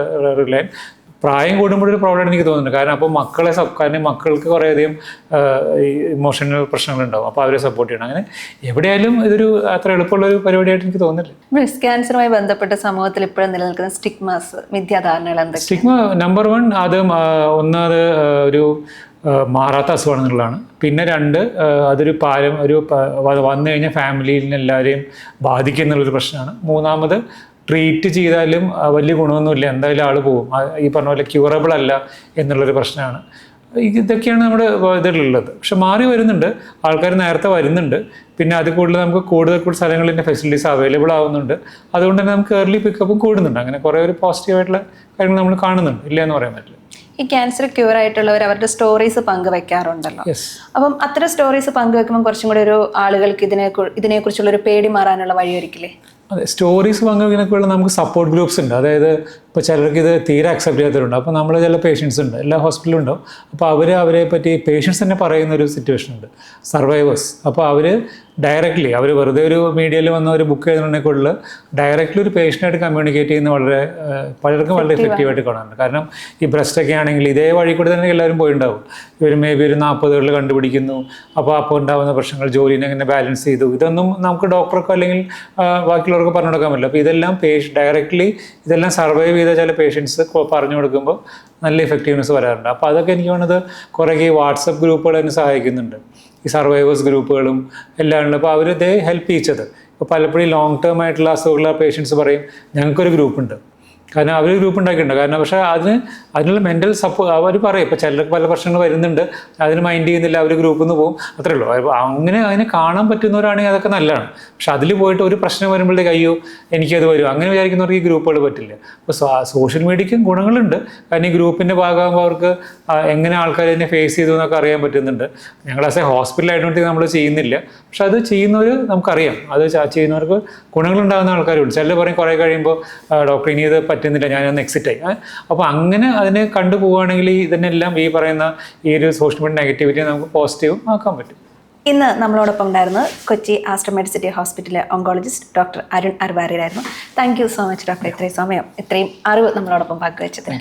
reliant പ്രായം കൂടുമ്പോഴൊരു പ്രോബ്ലം എനിക്ക് തോന്നുന്നുണ്ട്. കാരണം അപ്പോൾ മക്കളെ കാരണം മക്കൾക്ക് കുറേയധികം ഇമോഷണൽ പ്രശ്നങ്ങളുണ്ടാവും. അപ്പോൾ അവരെ സപ്പോർട്ട് ചെയ്യണം. അങ്ങനെ എവിടെയായാലും ഇതൊരു അത്ര എളുപ്പമുള്ള ഒരു പരിപാടിയായിട്ട് എനിക്ക് തോന്നുന്നില്ല. ബ്രസ്റ്റ് ക്യാൻസറുമായി ബന്ധപ്പെട്ട സമൂഹത്തിൽ ഇപ്പോഴും നിലനിൽക്കുന്ന സ്റ്റിഗ്മാസ് മിഥ്യാധാരണകൾ എന്തൊക്കെ സ്റ്റിഗ്മ നമ്പർ വൺ അത് ആ, ഒന്ന് അത് ആ, ഒരു മാറാത്ത അസുഖമാണെന്നുള്ളതാണ് പിന്നെ രണ്ട് അതൊരു പാരം ഒരു വന്നു കഴിഞ്ഞാൽ ഫാമിലിയിൽ എല്ലാവരെയും ബാധിക്കുന്നുള്ളൊരു പ്രശ്നമാണ്. മൂന്നാമത് ട്രീറ്റ് ചെയ്താലും വലിയ ഗുണമൊന്നുമില്ല. എന്തായാലും ആൾ പോകും. ഈ പറഞ്ഞ പോലെ ക്യൂറബിൾ അല്ല എന്നുള്ളൊരു പ്രശ്നമാണ്. ഇതൊക്കെയാണ് നമ്മുടെ ഇതിലുള്ളത്. പക്ഷെ മാറി വരുന്നുണ്ട്. ആൾക്കാർ നേരത്തെ വരുന്നുണ്ട്. പിന്നെ അത് കൂടുതൽ നമുക്ക് കൂടുതൽ കൂടുതൽ സ്ഥലങ്ങളിൽ ഫെസിലിറ്റീസ് അവൈലബിൾ ആവുന്നുണ്ട്. അതുകൊണ്ട് തന്നെ നമുക്ക് ഏർലി പിക്കപ്പും കൂടുന്നുണ്ട്. അങ്ങനെ കുറേ ഒരു പോസിറ്റീവായിട്ടുള്ള കാര്യങ്ങൾ നമ്മൾ കാണുന്നുണ്ട്. ഇല്ല എന്ന് പറയാൻ പറ്റില്ല. ഈ ക്യാൻസർ ക്യൂർ ആയിട്ടുള്ളവർ അവരുടെ സ്റ്റോറീസ് പങ്കുവെക്കാറുണ്ടല്ലോ. അപ്പം അത്തരം സ്റ്റോറീസ് പങ്കുവെക്കുമ്പോൾ കുറച്ചും കൂടി ഒരു ആളുകൾക്ക് ഇതിനെ ഇതിനെക്കുറിച്ചുള്ള ഒരു പേടി മാറാനുള്ള വഴിയൊരുക്കില്ലേ അതെ സ്റ്റോറീസ് പങ്കുവെക്കുന്നൊക്കെയുള്ള നമുക്ക് സപ്പോർട്ട് ഗ്രൂപ്പ്സ് ഉണ്ട്. അതായത് ഇപ്പോൾ ചിലർക്ക് ഇത് തീരെ അക്സെപ്റ്റ് ചെയ്യാത്തവരുണ്ട്. അപ്പോൾ നമ്മൾ ചില പേഷ്യൻസ് ഉണ്ട്. എല്ലാ ഹോസ്പിറ്റലും ഉണ്ടാവും. അപ്പോൾ അവർ അവരെ പറ്റി പേഷ്യൻസ് തന്നെ പറയുന്ന ഒരു സിറ്റുവേഷൻ ഉണ്ട്. സർവൈവേഴ്സ് അപ്പോൾ അവർ ഡയറക്റ്റ്ലി അവർ വെറുതെ ഒരു മീഡിയയിൽ വന്ന ഒരു ബുക്ക് എഴുതുന്നതിനെക്കുള്ളിൽ ഡയറക്റ്റ്ലി ഒരു പേഷ്യന്റായിട്ട് കമ്മ്യൂണിക്കേറ്റ് ചെയ്യുന്ന വളരെ പലർക്കും വളരെ എഫക്റ്റീവായിട്ട് കാണാറുണ്ട്. കാരണം ഈ ബ്രസ്റ്റ് ഒക്കെ ആണെങ്കിൽ ഇതേ വഴി കൂടെ തന്നെ എല്ലാവരും പോയിണ്ടാവും. ഇവർ മേ ബി ഒരു നാൽപ്പതുകളിൽ കണ്ടുപിടിക്കുന്നു. അപ്പോൾ അപ്പോൾ ഉണ്ടാകുന്ന പ്രശ്നങ്ങൾ ജോലിനെ എങ്ങനെ ബാലൻസ് ചെയ്തു. ഇതൊന്നും നമുക്ക് ഡോക്ടർക്കോ അല്ലെങ്കിൽ ബാക്കിയുള്ളവർക്കോ ബാക്കിയുള്ളവർക്ക് പറഞ്ഞു കൊടുക്കാൻ പറ്റില്ല. അപ്പോൾ ഇതെല്ലാം പേഷ് ഡയറക്റ്റ്ലി ഇതെല്ലാം സർവൈവ് ചെയ്ത ചില പേഷ്യൻസ് പറഞ്ഞു കൊടുക്കുമ്പോൾ നല്ല ഇഫക്റ്റീവ്നെസ് വരാറുണ്ട്. അപ്പോൾ അതൊക്കെ എനിക്ക് തോന്നുന്നത് കുറേ ഈ വാട്സപ്പ് ഗ്രൂപ്പുകൾ തന്നെ സഹായിക്കുന്നുണ്ട്. ഈ സർവൈവേഴ്സ് ഗ്രൂപ്പുകളും എല്ലാം ഉണ്ട്. അപ്പോൾ അവർ ദേ ഹെൽപ്പ് ഈച്ചത് ഇപ്പോൾ പലപ്പോഴും ലോങ് ടേം ആയിട്ടുള്ള അസുഖമുള്ള പേഷ്യൻസ് പറയും ഞങ്ങൾക്കൊരു ഗ്രൂപ്പ് ഉണ്ട് കാരണം അവർ ഗ്രൂപ്പ് ഉണ്ടാക്കിയിട്ടുണ്ട്. കാരണം പക്ഷേ അതിന് അതിനുള്ള മെന്റൽ സപ്പോർട്ട് അവർ പറയും. ഇപ്പോൾ ചിലർക്ക് പല പ്രശ്നങ്ങൾ വരുന്നുണ്ട്. അതിന് മൈൻഡ് ചെയ്യുന്നില്ല അവർ ഗ്രൂപ്പിൽ നിന്ന് പോകും. അത്രേ ഉള്ളൂ. അങ്ങനെ അതിനെ കാണാൻ പറ്റുന്നവരാണെങ്കിൽ അതൊക്കെ നല്ലതാണ്. പക്ഷെ അതിൽ പോയിട്ട് ഒരു പ്രശ്നം വരുമ്പോഴത്തേക്ക് അയ്യോ എനിക്കത് വരും. അങ്ങനെ വിചാരിക്കുന്നവർക്ക് ഈ ഗ്രൂപ്പുകൾ പറ്റില്ല. അപ്പോൾ സോഷ്യൽ മീഡിയയ്ക്കും ഗുണങ്ങളുണ്ട്. കാരണം ഈ ഗ്രൂപ്പിന്റെ ഭാഗമാകുമ്പോൾ അവർക്ക് എങ്ങനെ ആൾക്കാർ ഇതിനെ ഫേസ് ചെയ്തു എന്നൊക്കെ അറിയാൻ പറ്റുന്നുണ്ട്. ഞങ്ങൾ ആസ് എ ഹോസ്പിറ്റൽ ആയതുകൊണ്ട് നമ്മൾ ചെയ്യുന്നില്ല. പക്ഷെ അത് ചെയ്യുന്നവർ നമുക്കറിയാം. അത് ചെയ്യുന്നവർക്ക് ഗുണങ്ങളുണ്ടാകുന്ന ആൾക്കാരുണ്ട്. ചിലർ പറയും കുറേ കഴിയുമ്പോൾ ഡോക്ടർ ഇനി ഇത് പറ്റുന്നില്ല ഞാനൊന്ന് എക്സിറ്റ് ആയി. അപ്പോൾ അങ്ങനെ അതിനെ കണ്ടു പോവുകയാണെങ്കിൽ ഇതിനെല്ലാം ഈ പറയുന്ന ഈ ഒരു സോഷ്യൽ മീഡിയ നെഗറ്റിവിറ്റി നമുക്ക് പോസിറ്റീവും ആക്കാൻ പറ്റും. ഇന്ന് നമ്മളോടൊപ്പം ഉണ്ടായിരുന്നത് കൊച്ചി ആസ്റ്റർ സിറ്റി ഹോസ്പിറ്റലിലെ oncologist doctor Arun അർവാരിയായിരുന്നു thank you so much doctor ഇത്രയും സമയം ഇത്രയും അറിവ് നമ്മളോടൊപ്പം പങ്കുവച്ചത്